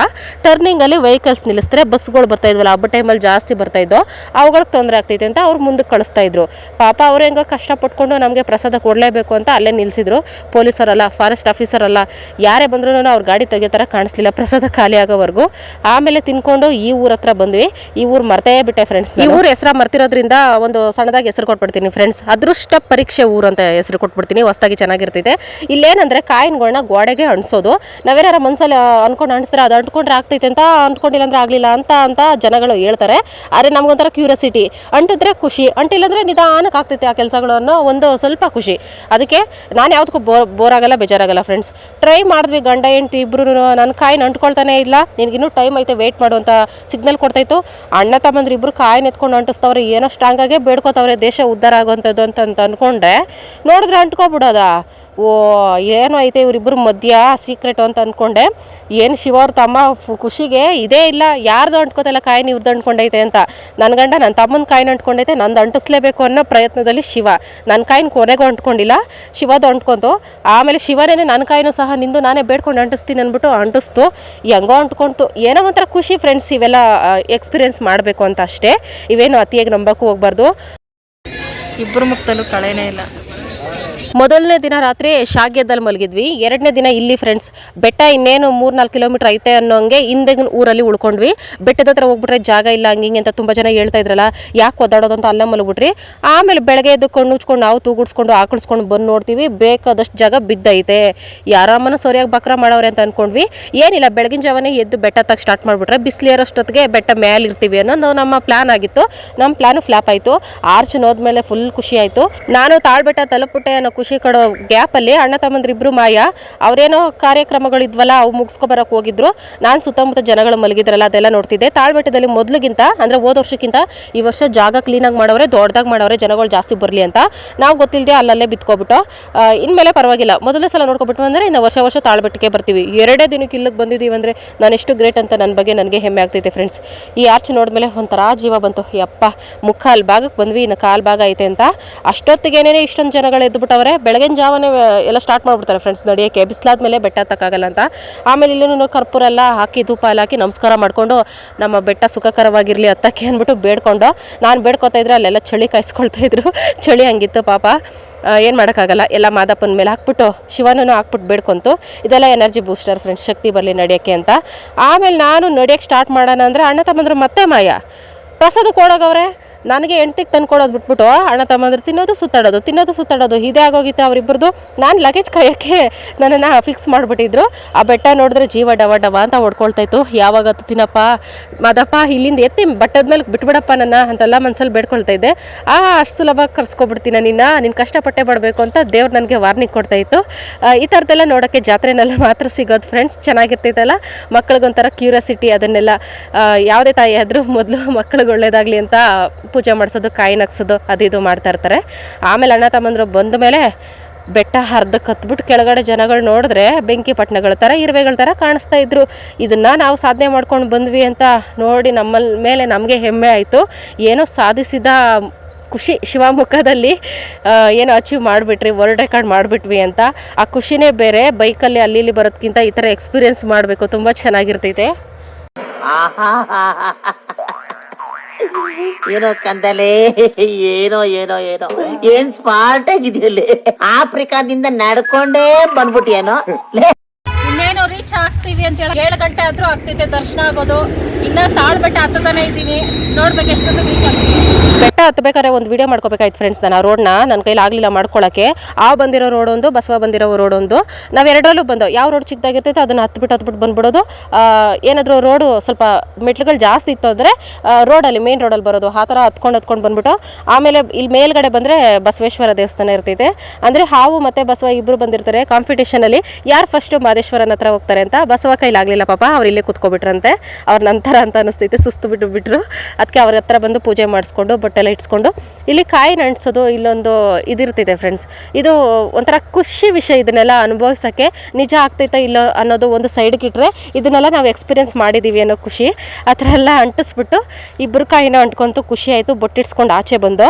ಟರ್ನಿಂಗಲ್ಲಿ ವೆಹಿಕಲ್ಸ್ ನಿಲ್ಲಿಸ್ತಾರೆ ಬಸ್ಗಳು ಬರ್ತಾ ಇದ್ವಲ್ಲ ಹಬ್ಬ ಟೈಮಲ್ಲಿ ಜಾಸ್ತಿ ಬರ್ತಾ ಇದ್ದೋ ಅವುಗಳಿಗೆ ತೊಂದರೆ ಆಗ್ತೈತೆ ಅಂತ ಅವ್ರು ಮುಂದಕ್ಕೆ ಕಳಿಸ್ತಾ ಇದ್ರು. ಪಾಪ ಅವರು ಹೆಂಗೋ ಕಷ್ಟಪಟ್ಕೊಂಡು ನಮಗೆ ಪ್ರಸಾದ ಕೊಡಲೇಬೇಕು ಅಂತ ಅಲ್ಲೇ ನಿಲ್ಲಿಸಿದ್ರು ಪೊಲೀಸರಲ್ಲ ಫಾರೆಸ್ಟ್ ಆಫೀಸರ್ ಅಲ್ಲ ಯಾರೇ ಬಂದ್ರೂ ಅವ್ರ ಗಾಡಿ ತೆಗಿಯೋ ಥರ ಕಾಣಿಸ್ಲಿಲ್ಲ ಪ್ರಸಾದ ಖಾಲಿ ಆಗೋವರೆಗೂ. ಆಮೇಲೆ ತಿನ್ಕೊಂಡು ಈ ಊರ ಹತ್ರ ಬಂದ್ವಿ. ಈ ಊರು ಮರ್ತೇ ಬಿಟ್ಟೆ ಫ್ರೆಂಡ್ಸ್ ಈ ಊರು ಹೆಸರ ಮರ್ತಿರೋದ್ರಿಂದ ಒಂದು ಸಣ್ಣದಾಗಿ ಹೆಸರು ಕೊಟ್ಬಿಡ್ತೀನಿ ಫ್ರೆಂಡ್ಸ್ ಅದೃಷ್ಟ ಪರೀಕ್ಷೆ ಊರು ಅಂತ ಹೆಸರು ಕೊಟ್ಬಿಡ್ತೀನಿ. ಹೊಸ್ದಾಗಿ ಚೆನ್ನಾಗಿರ್ತೈತೆ ಇಲ್ಲೇನಂದರೆ ಕಾಯಿನ್ಗಳನ್ನ ಗೋಡೆಗೆ ಅಣಿಸೋದು ನಾವೇನಾರ ಮನ್ಸಲ್ಲಿ ಅಂದ್ಕೊಂಡು ಅಣಿಸಿದ್ರೆ ಅದು ಅಂಟ್ಕೊಂಡ್ರೆ ಆಗ್ತೈತೆ ಅಂತ ಅಂದ್ಕೊಂಡಿಲ್ಲ ಅಂದ್ರೆ ಆಗಲಿಲ್ಲ ಅಂತ ಅಂತ ಜನಗಳು ಹೇಳ್ತಾರೆ. ಆದರೆ ನಮಗೊಂಥರ ಕ್ಯೂರಿಯಾಸಿಟಿ ಅಂಟಿದ್ರೆ ಖುಷಿ. ಅಂಟಿಲ್ಲ ಅಂದ್ರೆ ನಿಧಾನಕ್ಕೆ ಆಗ್ತೈತೆ ಆ ಕೆಲಸಗಳು ಅನ್ನೋ ಒಂದು ಸ್ವಲ್ಪ ಖುಷಿ. ಅದಕ್ಕೆ ನಾನು ಯಾವುದಕ್ಕೂ ಬೋರ್ ಬೋರಾಗಲ್ಲ ಬೇಜಾರಾಗಲ್ಲ ಫ್ರೆಂಡ್ಸ್ ಟ್ರೈ ಮಾಡಿದ್ವಿ, ಗಂಡ, ಹೆಂಡ್ತಿ ಇಬ್ರು ನನ್ನ ಕಾಯಿನ ಅಂಟ್ಕೊಳ್ತಾನೆ ಇಲ್ಲ. ನಿನಗಿನ್ನೂ ಟೈಮ್ ಐತೆ ವೆಯ್ಟ್ ಮಾಡುವಂಥ ಸಿಗ್ನಲ್ ಕೊಡ್ತಾಯಿತ್ತು ಅಣ್ಣ, ತಮ್ಮಂದ್ರೆ ಇಬ್ಬರು ಕಾಯಿನ ಎತ್ಕೊಂಡು ಅಂಟಿಸ್ತವ್ರೆ, ಏನೋ ಸ್ಟ್ರಾಂಗ್ ಆಗೇ ಬೇಡ್ಕೋತವ್ರೆ, ದೇಶ ಉದ್ಧಾರ ಆಗುವಂಥದ್ದು ಅಂತ ಅಂದ್ಕೊಂಡ್ರೆ ನೋಡಿದ್ರೆ ಅಂಟ್ಕೊಬಿಡೋದ? ಓ, ಏನೋ ಐತೆ ಇವರಿಬ್ಬರು ಮಧ್ಯ ಸೀಕ್ರೆಟು ಅಂತ ಅಂದ್ಕೊಂಡೆ ಏನು ಶಿವ ಅವ್ರ ತಮ್ಮ ಖುಷಿಗೆ ಇದೇ ಇಲ್ಲ. ಯಾರ್ದು ಅಂಟ್ಕೋತಲ್ಲ ಕಾಯಿನ ಇವ್ರದ್ದು ಅಂಟ್ಕೊಂಡೈತೆ ಅಂತ. ನನ್ನ ಗಂಡ ನನ್ನ ತಮ್ಮನ ಕಾಯಿನ ಅಂಟ್ಕೊಂಡೈತೆ, ನಂದು ಅಂಟಿಸ್ಲೇಬೇಕು ಅನ್ನೋ ಪ್ರಯತ್ನದಲ್ಲಿ ಶಿವ. ನನ್ನ ಕಾಯಿನ ಕೊನೆಗೂ ಅಂಟ್ಕೊಂಡಿಲ್ಲ. ಶಿವದು ಅಂಟ್ಕೊಂತು. ಆಮೇಲೆ ಶಿವನೇ ನನ್ನ ಕಾಯಿನೂ ಸಹ ನಿಂದು ನಾನೇ ಬೇಡ್ಕೊಂಡು ಅಂಟಿಸ್ತೀನಿ ಅಂದ್ಬಿಟ್ಟು ಅಂಟಿಸ್ತು. ಹೆಂಗೋ ಅಂಟ್ಕೊಂತು. ಏನೋ ಒಂಥರ ಖುಷಿ ಫ್ರೆಂಡ್ಸ್ ಇವೆಲ್ಲ ಎಕ್ಸ್ಪೀರಿಯೆನ್ಸ್ ಮಾಡಬೇಕು ಅಂತ ಅಷ್ಟೇ. ಇವೇನು ಅತಿಯಾಗಿ ನಂಬಕ್ಕೂ ಹೋಗ್ಬಾರ್ದು. ಇಬ್ಬರು ಮುಕ್ತಲು ಕಳೆನೇ ಇಲ್ಲ. ಮೊದಲನೇ ದಿನ ರಾತ್ರಿ ಶಾಗ್ಯದಲ್ಲಿ ಮಲಗಿದ್ವಿ. ಎರಡನೇ ದಿನ ಇಲ್ಲಿ ಫ್ರೆಂಡ್ಸ್ ಬೆಟ್ಟ ಇನ್ನೇನು ಮೂರು ನಾಲ್ಕು ಕಿಲೋಮೀಟರ್ ಐತೆ ಅನ್ನೋಂಗೆ ಹಿಂದೆ ಊರಲ್ಲಿ ಉಳ್ಕೊಂಡ್ವಿ. ಬೆಟ್ಟದ ಹತ್ರ ಹೋಗ್ಬಿಟ್ರೆ ಜಾಗ ಇಲ್ಲ, ಹಂಗೆ ಹಿಂಗೆ ಅಂತ ತುಂಬ ಜನ ಹೇಳ್ತಾ ಇದ್ರಲ್ಲ, ಯಾಕೆ ಒದ್ದಾಡೋದು ಅಂತ ಅಲ್ಲ ಮಲಗ್ಬಿಟ್ರಿ. ಆಮೇಲೆ ಬೆಳಗ್ಗೆ ಎದ್ದು ಕಣ್ಣು ಉಚ್ಕೊಂಡು ನಾವು ತೂಗುಡ್ಸ್ಕೊಂಡು ಆಕಳಿಸ್ಕೊಂಡು ಬಂದು ನೋಡ್ತೀವಿ, ಬೇಕಾದಷ್ಟು ಜಾಗ ಬಿದ್ದೈತೆ. ಯಾರಮ್ಮನ ಸರಿಯಾಗಿ ಬಕ್ರ ಮಾಡೋರೆ ಅಂತ ಅನ್ಕೊಂಡ್ವಿ. ಏನಿಲ್ಲ, ಬೆಳಗಿನ ಜಾವನೇ ಎದ್ದು ಬೆಟ್ಟ ತಗ ಸ್ಟಾರ್ಟ್ ಮಾಡಿಬಿಟ್ರೆ ಬಿಸಿಲೇರೋಷ್ಟೊತ್ತಿಗೆ ಬೆಟ್ಟ ಮೇಲೆ ಇರ್ತೀವಿ ಅನ್ನೋದು ನಮ್ಮ ಪ್ಲಾನ್ ಆಗಿತ್ತು. ನಮ್ಮ ಪ್ಲಾನ್ ಫ್ಲಾಪ್ ಆಯಿತು. ಆರ್ಚ್ ನೋದ್ಮೇಲೆ ಫುಲ್ ಖುಷಿ ಆಯಿತು. ನಾನು ತಾಳ್ಬೆಟ್ಟ ತಲುಪುಟ್ಟೆ ಅನ್ನೋ ಖುಷಿ ಕೊಡೋ ಗ್ಯಾಪಲ್ಲಿ ಅಣ್ಣ ತಮ್ಮಂದ್ರಿಬ್ರು ಮಾಯ. ಅವರೇನೋ ಕಾರ್ಯಕ್ರಮಗಳಿದ್ವಲ್ಲ, ಅವು ಮುಗಿಸ್ಕೊಬರಕ್ಕೆ ಹೋಗಿದ್ರು. ನಾನು ಸುತ್ತಮುತ್ತ ಜನಗಳು ಮಲಗಿದ್ರಲ್ಲ, ಅದೆಲ್ಲ ನೋಡ್ತಿದ್ದೆ. ತಾಳ್ಬೆಟ್ಟದಲ್ಲಿ ಮೊದಲಿಗಿಂತ, ಅಂದರೆ ಹೋದ ವರ್ಷಕ್ಕಿಂತ ಈ ವರ್ಷ ಜಾಗ ಕ್ಲೀನಾಗಿ ಮಾಡೋರೆ ದೊಡ್ಡದಾಗಿ ಮಾಡೋರೆ, ಜನಗಳು ಜಾಸ್ತಿ ಬರಲಿ ಅಂತ. ನಾವು ಗೊತ್ತಿಲ್ಲದೆ ಅಲ್ಲಲ್ಲೇ ಬಿತ್ಕೊಬಿಟ್ಟು ಇನ್ಮೇಲೆ ಪರವಾಗಿಲ್ಲ. ಮೊದಲನೇ ಸಲ ನೋಡ್ಕೊಬಿಟ್ಟು ಅಂದರೆ, ಇನ್ನು ವರ್ಷ ವರ್ಷ ತಾಳ್ಬೆಟ್ಟಿಗೆ ಬರ್ತೀವಿ. ಎರಡೇ ದಿನಕ್ಕೆ ಇಲ್ಲಿಗೆ ಬಂದಿದ್ದೀವಿ ಅಂದರೆ, ನಾನು ಎಷ್ಟು ಗ್ರೇಟ್ ಅಂತ ನನ್ನ ಬಗ್ಗೆ ನನಗೆ ಹೆಮ್ಮೆ ಆಗ್ತೈತೆ ಫ್ರೆಂಡ್ಸ್ ಈ ಆರ್ಚ್ ನೋಡಿದ್ಮೇಲೆ ಒಂಥರ ಜೀವ ಬಂತು. ಯಪ್ಪ ಮುಕ್ಕಾಲು ಭಾಗಕ್ಕೆ ಬಂದ್ವಿ, ಇನ್ನು ಕಾಲು ಭಾಗ ಐತೆ ಅಂತ. ಅಷ್ಟೊತ್ತಿಗೇನೇ ಇಷ್ಟೊಂದು ಜನಗಳು ಎದ್ದುಬಿಟ್ಟವ್ರೆ ಬೆಳಗಿನ ಜಾವನೇ ಎಲ್ಲ ಸ್ಟಾರ್ಟ್ ಮಾಡಿಬಿಡ್ತಾರೆ ಫ್ರೆಂಡ್ಸ್ ನಡೆಯೋಕ್ಕೆ ಬಿಸಿಲಾದ್ಮೇಲೆ ಬೆಟ್ಟ ಹತ್ತಕ್ಕಾಗಲ್ಲ ಅಂತ. ಆಮೇಲೆ ಇಲ್ಲೂ ಕರ್ಪೂರ ಎಲ್ಲ ಹಾಕಿ, ಧೂಪ ಎಲ್ಲ ಹಾಕಿ ನಮಸ್ಕಾರ ಮಾಡಿಕೊಂಡು ನಮ್ಮ ಬೆಟ್ಟ ಸುಖಕರವಾಗಿರಲಿ ಹತ್ತಕ್ಕೆ ಅಂದ್ಬಿಟ್ಟು ಬೇಡ್ಕೊಂಡು, ನಾನು ಬೇಡ್ಕೊತಾ ಇದ್ರೆ ಅಲ್ಲೆಲ್ಲ ಚಳಿ ಕಾಯಿಸ್ಕೊಳ್ತಾ ಇದ್ರು. ಚಳಿ ಹಂಗಿತ್ತು ಪಾಪ. ಏನು ಮಾಡೋಕ್ಕಾಗಲ್ಲ. ಎಲ್ಲ ಮಾದಪ್ಪನ ಮೇಲೆ ಹಾಕ್ಬಿಟ್ಟು ಶಿವನೂ ಹಾಕ್ಬಿಟ್ಟು ಬೇಡ್ಕೊಂತು. ಇದೆಲ್ಲ ಎನರ್ಜಿ ಬೂಸ್ಟರ್ ಫ್ರೆಂಡ್ಸ್ ಶಕ್ತಿ ಬರಲಿ ನಡೆಯೋಕ್ಕೆ ಅಂತ. ಆಮೇಲೆ ನಾನು ನಡೆಯೋಕ್ಕೆ ಸ್ಟಾರ್ಟ್ ಮಾಡೋಣ ಅಂದರೆ ಅಣ್ಣ ತಮ್ಮಂದ್ರೆ ಮತ್ತೆ ಮಾಯ. ಪ್ರಸಾದ ಕೊಡೋಗವ್ರೆ ನನಗೆ ಹೆಂಡ್ತಿಗೆ ತಂದು ಕೊಡೋದು ಬಿಟ್ಬಿಟ್ಟು ಅಣ್ಣ ತಮ್ಮಂದ್ರೆ ತಿನ್ನೋದು ಸುತ್ತಾಡೋದು ತಿನ್ನೋದು ಸುತ್ತಾಡೋದು. ಇದೇ ಆಗೋಗಿತ್ತು ಅವರಿಬ್ಬರದು ನಾನು ಲಗೇಜ್ ಕಾಯೋಕ್ಕೆ ನನ್ನನ್ನು ಫಿಕ್ಸ್ ಮಾಡಿಬಿಟ್ಟಿದ್ರು. ಆ ಬೆಟ್ಟ ನೋಡಿದ್ರೆ ಜೀವ ಡವ ಡವ ಅಂತ ಹೊಡ್ಕೊಳ್ತಾ ಇತ್ತು. ಯಾವಾಗ ತಿನ್ನಪ್ಪ? ಮದಪ್ಪ, ಇಲ್ಲಿಂದ ಎತ್ತಿ ಬಟ್ಟದ ಮೇಲೆ ಬಿಟ್ಬಿಡಪ್ಪ ನನ್ನ ಅಂತೆಲ್ಲ ಮನಸ್ಸಲ್ಲಿ ಬೇಡ್ಕೊಳ್ತಾ ಇದ್ದೆ. ಆ, ಅಷ್ಟು ಸುಲಭ ಕರ್ಸ್ಕೊಬಿಡ್ತೀನಿ ನಿನ್ನ? ನಿನ್ನ ಕಷ್ಟಪಟ್ಟೆ ಪಡಬೇಕು ಅಂತ ದೇವ್ರು ನನಗೆ ವಾರ್ನಿಂಗ್ ಕೊಡ್ತಾ ಇತ್ತು. ಈ ಥರದ್ದೆಲ್ಲ ನೋಡೋಕ್ಕೆ ಜಾತ್ರೆನೆಲ್ಲ ಮಾತ್ರ ಸಿಗೋದು ಫ್ರೆಂಡ್ಸ್ ಚೆನ್ನಾಗಿರ್ತೈತಲ್ಲ? ಮಕ್ಳಿಗೊಂಥರ ಕ್ಯೂರಿಯಾಸಿಟಿ ಅದನ್ನೆಲ್ಲ ಯಾವುದೇ ತಾಯಿ ಆದರೂ ಮೊದಲು ಮಕ್ಳಿಗೆ ಒಳ್ಳೇದಾಗಲಿ ಅಂತ ಪೂಜೆ ಮಾಡಿಸೋದು, ಕಾಯಿ ನಗ್ಸೋದು, ಅದು ಇದು ಮಾಡ್ತಾ ಇರ್ತಾರೆ. ಆಮೇಲೆ ಅಣ್ಣ ತಮ್ಮಂದ್ರು ಬಂದ ಮೇಲೆ ಬೆಟ್ಟ ಹರ್ದಕ್ಕೆ ಕತ್ಬಿಟ್ಟು ಕೆಳಗಡೆ ಜನಗಳು ನೋಡಿದ್ರೆ ಬೆಂಕಿ ಪಟ್ಟಣಗಳ ಥರ, ಇರುವೆಗಳ ಥರ ಕಾಣಿಸ್ತಾ ಇದ್ರು. ಇದನ್ನು ನಾವು ಸಾಧನೆ ಮಾಡ್ಕೊಂಡು ಬಂದ್ವಿ ಅಂತ ನೋಡಿ ನಮ್ಮ ಮೇಲೆ ನಮಗೆ ಹೆಮ್ಮೆ ಆಯಿತು. ಏನೋ ಸಾಧಿಸಿದ ಖುಷಿ ಶಿವಮೊಗ್ಗದಲ್ಲಿ ಏನು ಅಚೀವ್ ಮಾಡಿಬಿಟ್ರಿ ವರ್ಲ್ಡ್ ರೆಕಾರ್ಡ್ ಮಾಡಿಬಿಟ್ವಿ ಅಂತ. ಆ ಖುಷಿನೇ ಬೇರೆ, ಬೈಕಲ್ಲಿ ಅಲ್ಲಿ ಇಲ್ಲಿ ಬರೋದಕ್ಕಿಂತ ಈ ಥರ ಎಕ್ಸ್ಪೀರಿಯೆನ್ಸ್ ಮಾಡಬೇಕು, ತುಂಬ ಚೆನ್ನಾಗಿರ್ತೈತೆ. ಏನೋ ಕಂದಲೆ ಏನೋ ಏನೋ ಏನೋ. ಏನ್ ಸ್ಮಾರ್ಟ್ ಆಗಿದೆಯಲ್ಲಿ. ಆಫ್ರಿಕಾದಿಂದ ನಡ್ಕೊಂಡೇ ಬಂದ್ಬಿಟ್ಟಿಯೇನೋ. ಇನ್ನೇನು ರೀಚ್ ಆಗ್ತೀವಿ ಅಂತ ಹೇಳಿ ಏಳು ಗಂಟೆ ಆದ್ರೂ ಆಗ್ತೈತೆ, ದರ್ಶನ ಆಗೋದು. ಇನ್ನ ತಾಳ್ಬೆಟ್ಟ ಹತ್ತತಾನೆ ಇದೀನಿ ನೋಡ್ಬೇಕು ಎಷ್ಟೊಂದು ರೀಚ್ ಆಗ್ತೀವಿ ಬೆಟ್ಟ ಹತ್ಬೇಕಾದ್ರೆ ಒಂದು ವಿಡಿಯೋ ಮಾಡ್ಕೋಬೇಕಾಯ್ತು ಫ್ರೆಂಡ್ಸ್ ನಾನು ಆ ರೋಡ್ನ ನನ್ನ ಕೈಲಿ ಆಗಲಿಲ್ಲ ಮಾಡ್ಕೊಳ್ಳೋಕ್ಕೆ ಆ ಬಂದಿರೋ ರೋಡ್ ಒಂದು, ಬಸವ ಬಂದಿರೋ ರೋಡ್ ಒಂದು. ನಾವು ಎರಡರಲ್ಲೂ ಬಂದು ಯಾವ ರೋಡ್ ಚಿಕ್ಕದಾಗಿರ್ತೈತೆ ಅದನ್ನು ಹತ್ಬಿಟ್ಟು ಹತ್ಬಿಟ್ಟು ಬಂದ್ಬಿಡೋದು. ಏನಾದರೂ ರೋಡು ಸ್ವಲ್ಪ ಮೆಟ್ಲುಗಳು ಜಾಸ್ತಿ ಇತ್ತು ಅಂದರೆ ರೋಡಲ್ಲಿ ಮೇನ್ ರೋಡಲ್ಲಿ ಬರೋದು. ಆ ಥರ ಹತ್ಕೊಂಡು ಹತ್ಕೊಂಡು ಬಂದ್ಬಿಟ್ಟು, ಆಮೇಲೆ ಇಲ್ಲಿ ಮೇಲ್ಗಡೆ ಬಂದರೆ ಬಸವೇಶ್ವರ ದೇವಸ್ಥಾನ ಇರ್ತೈತೆ. ಅಂದರೆ ಹಾವು ಮತ್ತು ಬಸವ ಇಬ್ಬರು ಬಂದಿರ್ತಾರೆ. ಕಾಂಪಿಟೇಷನಲ್ಲಿ ಯಾರು ಫಸ್ಟು ಮಾದೇಶ್ವರನ ಹತ್ರ ಹೋಗ್ತಾರೆ ಅಂತ. ಬಸವ ಕೈಲಾಗಲಿಲ್ಲ ಪಾಪ, ಅವ್ರು ಇಲ್ಲೇ ಕೂತ್ಕೊಬಿಟ್ರಂತೆ. ಅವ್ರ ನಂತರ ಅಂತ ಅನಿಸ್ತೈತೆ ಸುಸ್ತು ಬಿಟ್ಟು ಬಿಟ್ಟರು ಅದಕ್ಕೆ ಅವ್ರ ಹತ್ರ ಬಂದು ಪೂಜೆ ಮಾಡಿಸ್ಕೊಂಡು, ಬಟ್ಟೆಲ್ಲ ಇಟ್ಸ್ಕೊಂಡು. ಇಲ್ಲಿ ಕಾಯಿ ನಂಟಿಸೋದು ಇಲ್ಲೊಂದು ಇದಿರ್ತಿದೆ ಫ್ರೆಂಡ್ಸ್ ಇದು ಒಂಥರ ಖುಷಿ ವಿಷಯ ಇದನ್ನೆಲ್ಲ ಅನುಭವಿಸೋಕ್ಕೆ ನಿಜ ಆಗ್ತೈತಾ ಇಲ್ಲ ಅನ್ನೋದು ಒಂದು ಸೈಡ್ಗೆ ಇಟ್ಟರೆ ಇದನ್ನೆಲ್ಲ ನಾವು ಎಕ್ಸ್ಪೀರಿಯೆನ್ಸ್ ಮಾಡಿದ್ದೀವಿ ಅನ್ನೋ ಖುಷಿ. ಆ ಥರ ಎಲ್ಲ ಅಂಟಿಸ್ಬಿಟ್ಟು ಇಬ್ಬರು ಕಾಯಿನ ಅಂಟ್ಕೊಂತು ಖುಷಿ ಆಯಿತು. ಬೊಟ್ಟಿಡ್ಸ್ಕೊಂಡು ಆಚೆ ಬಂದು.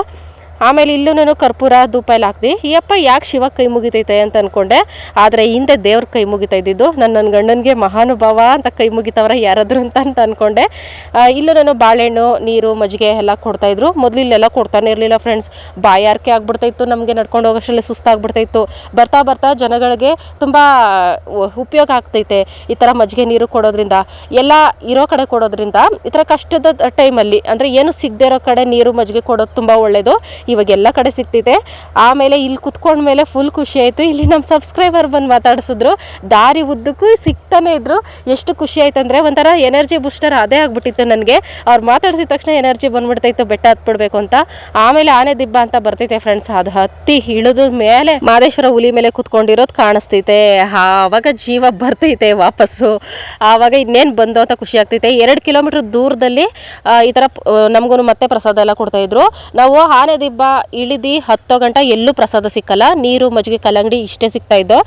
ಆಮೇಲೆ ಇಲ್ಲೂ ಕರ್ಪೂರ, ಧೂಪ ಎಲ್ಲ ಹಾಕ್ದೆ. ಯಪ್ಪ ಯಾಕೆ ಶಿವ ಕೈ ಮುಗಿತೈತೆ ಅಂತ ಅಂದ್ಕೊಂಡೆ ಆದರೆ ಹಿಂದೆ ದೇವ್ರ ಕೈ ಮುಗಿತಾ ಇದ್ದಿದ್ದು ನನ್ನ ನನ್ನ ಗಂಡನಿಗೆ ಮಹಾನುಭಾವ ಅಂತ ಕೈ ಮುಗಿತವ್ರ ಯಾರಾದರೂ ಅಂತ ಅಂತ ಅಂದ್ಕೊಂಡೆ ಇಲ್ಲೂ ನಾನು ಬಾಳೆಹಣ್ಣು, ನೀರು, ಮಜ್ಜಿಗೆ ಎಲ್ಲ ಕೊಡ್ತಾಯಿದ್ರು ಮೊದಲು ಇಲ್ಲೆಲ್ಲ ಕೊಡ್ತಾನೆ ಇರಲಿಲ್ಲ ಫ್ರೆಂಡ್ಸ್ ಬಾಯಾರಿಕೆ ಆಗ್ಬಿಡ್ತಾಯಿತ್ತು ನಮಗೆ ನಡ್ಕೊಂಡು ಹೋಗೋಷ್ಟರಲ್ಲಿ ಸುಸ್ತಾಗ್ಬಿಡ್ತಾಯಿತ್ತು ಬರ್ತಾ ಬರ್ತಾ ಜನಗಳಿಗೆ ತುಂಬ ಉಪಯೋಗ ಆಗ್ತೈತೆ ಈ ಥರ ಮಜ್ಜಿಗೆ, ನೀರು ಕೊಡೋದ್ರಿಂದ. ಎಲ್ಲ ಇರೋ ಕಡೆ ಕೊಡೋದ್ರಿಂದ, ಈ ಥರ ಕಷ್ಟದ ಟೈಮಲ್ಲಿ ಅಂದರೆ ಏನು ಸಿಗದೆ ಇರೋ ಕಡೆ ನೀರು, ಮಜ್ಜಿಗೆ ಕೊಡೋದು ತುಂಬ ಒಳ್ಳೆಯದು ಇವಾಗ ಎಲ್ಲ ಕಡೆ ಸಿಗ್ತಿದೆ. ಆಮೇಲೆ ಇಲ್ಲಿ ಕುತ್ಕೊಂಡ್ಮೇಲೆ ಫುಲ್ ಖುಷಿ ಆಯಿತು. ಇಲ್ಲಿ ನಮ್ಮ ಸಬ್ಸ್ಕ್ರೈಬರ್ ಬಂದು ಮಾತಾಡಿಸಿದ್ರು. ದಾರಿ ಉದ್ದಕ್ಕೂ ಸಿಗ್ತಾನೆ ಇದ್ರು. ಎಷ್ಟು ಖುಷಿ ಆಯ್ತು ಅಂದರೆ ಒಂಥರ ಎನರ್ಜಿ ಬೂಸ್ಟರ್ ಅದೇ ಆಗಿಬಿಟ್ಟಿತ್ತು ನನಗೆ. ಅವ್ರು ಮಾತಾಡಿಸಿದ ತಕ್ಷಣ ಎನರ್ಜಿ ಬಂದ್ಬಿಡ್ತಾಯಿತ್ತು ಬೆಟ್ಟ ಹತ್ಬಿಡ್ಬೇಕು ಅಂತ. ಆಮೇಲೆ ಆನೆ ದಿಬ್ಬ ಅಂತ ಬರ್ತೈತೆ ಫ್ರೆಂಡ್ಸ್ ಅದು ಹತ್ತಿ ಇಳಿದ ಮೇಲೆ ಮಾದೇಶ್ವರ ಹುಲಿ ಮೇಲೆ ಕುತ್ಕೊಂಡಿರೋದು ಕಾಣಿಸ್ತೈತೆ ಆವಾಗ ಜೀವ ಬರ್ತೈತೆ ವಾಪಸ್ಸು. ಆವಾಗ ಇನ್ನೇನು ಬಂದು ಅಂತ ಖುಷಿ ಆಗ್ತೈತೆ. ಎರಡು ಕಿಲೋಮೀಟ್ರ್ ದೂರದಲ್ಲಿ ಈ ಥರ ನಮಗೂ ಮತ್ತೆ ಪ್ರಸಾದ ಎಲ್ಲ ಕೊಡ್ತಾಯಿದ್ರು ನಾವು ಆನೆ ದಿಬ್ಬ ಇಳಿದು ಹತ್ತೋ ಗಂಟೆ ಎಲ್ಲೂ ಪ್ರಸಾದ ಸಿಕ್ಕಲ್ಲ. ನೀರು, ಮಜ್ಜಿಗೆ, ಕಲ್ಲಂಗಡಿ ಇಷ್ಟೇ ಸಿಗ್ತಾ ಇದ್ದೋ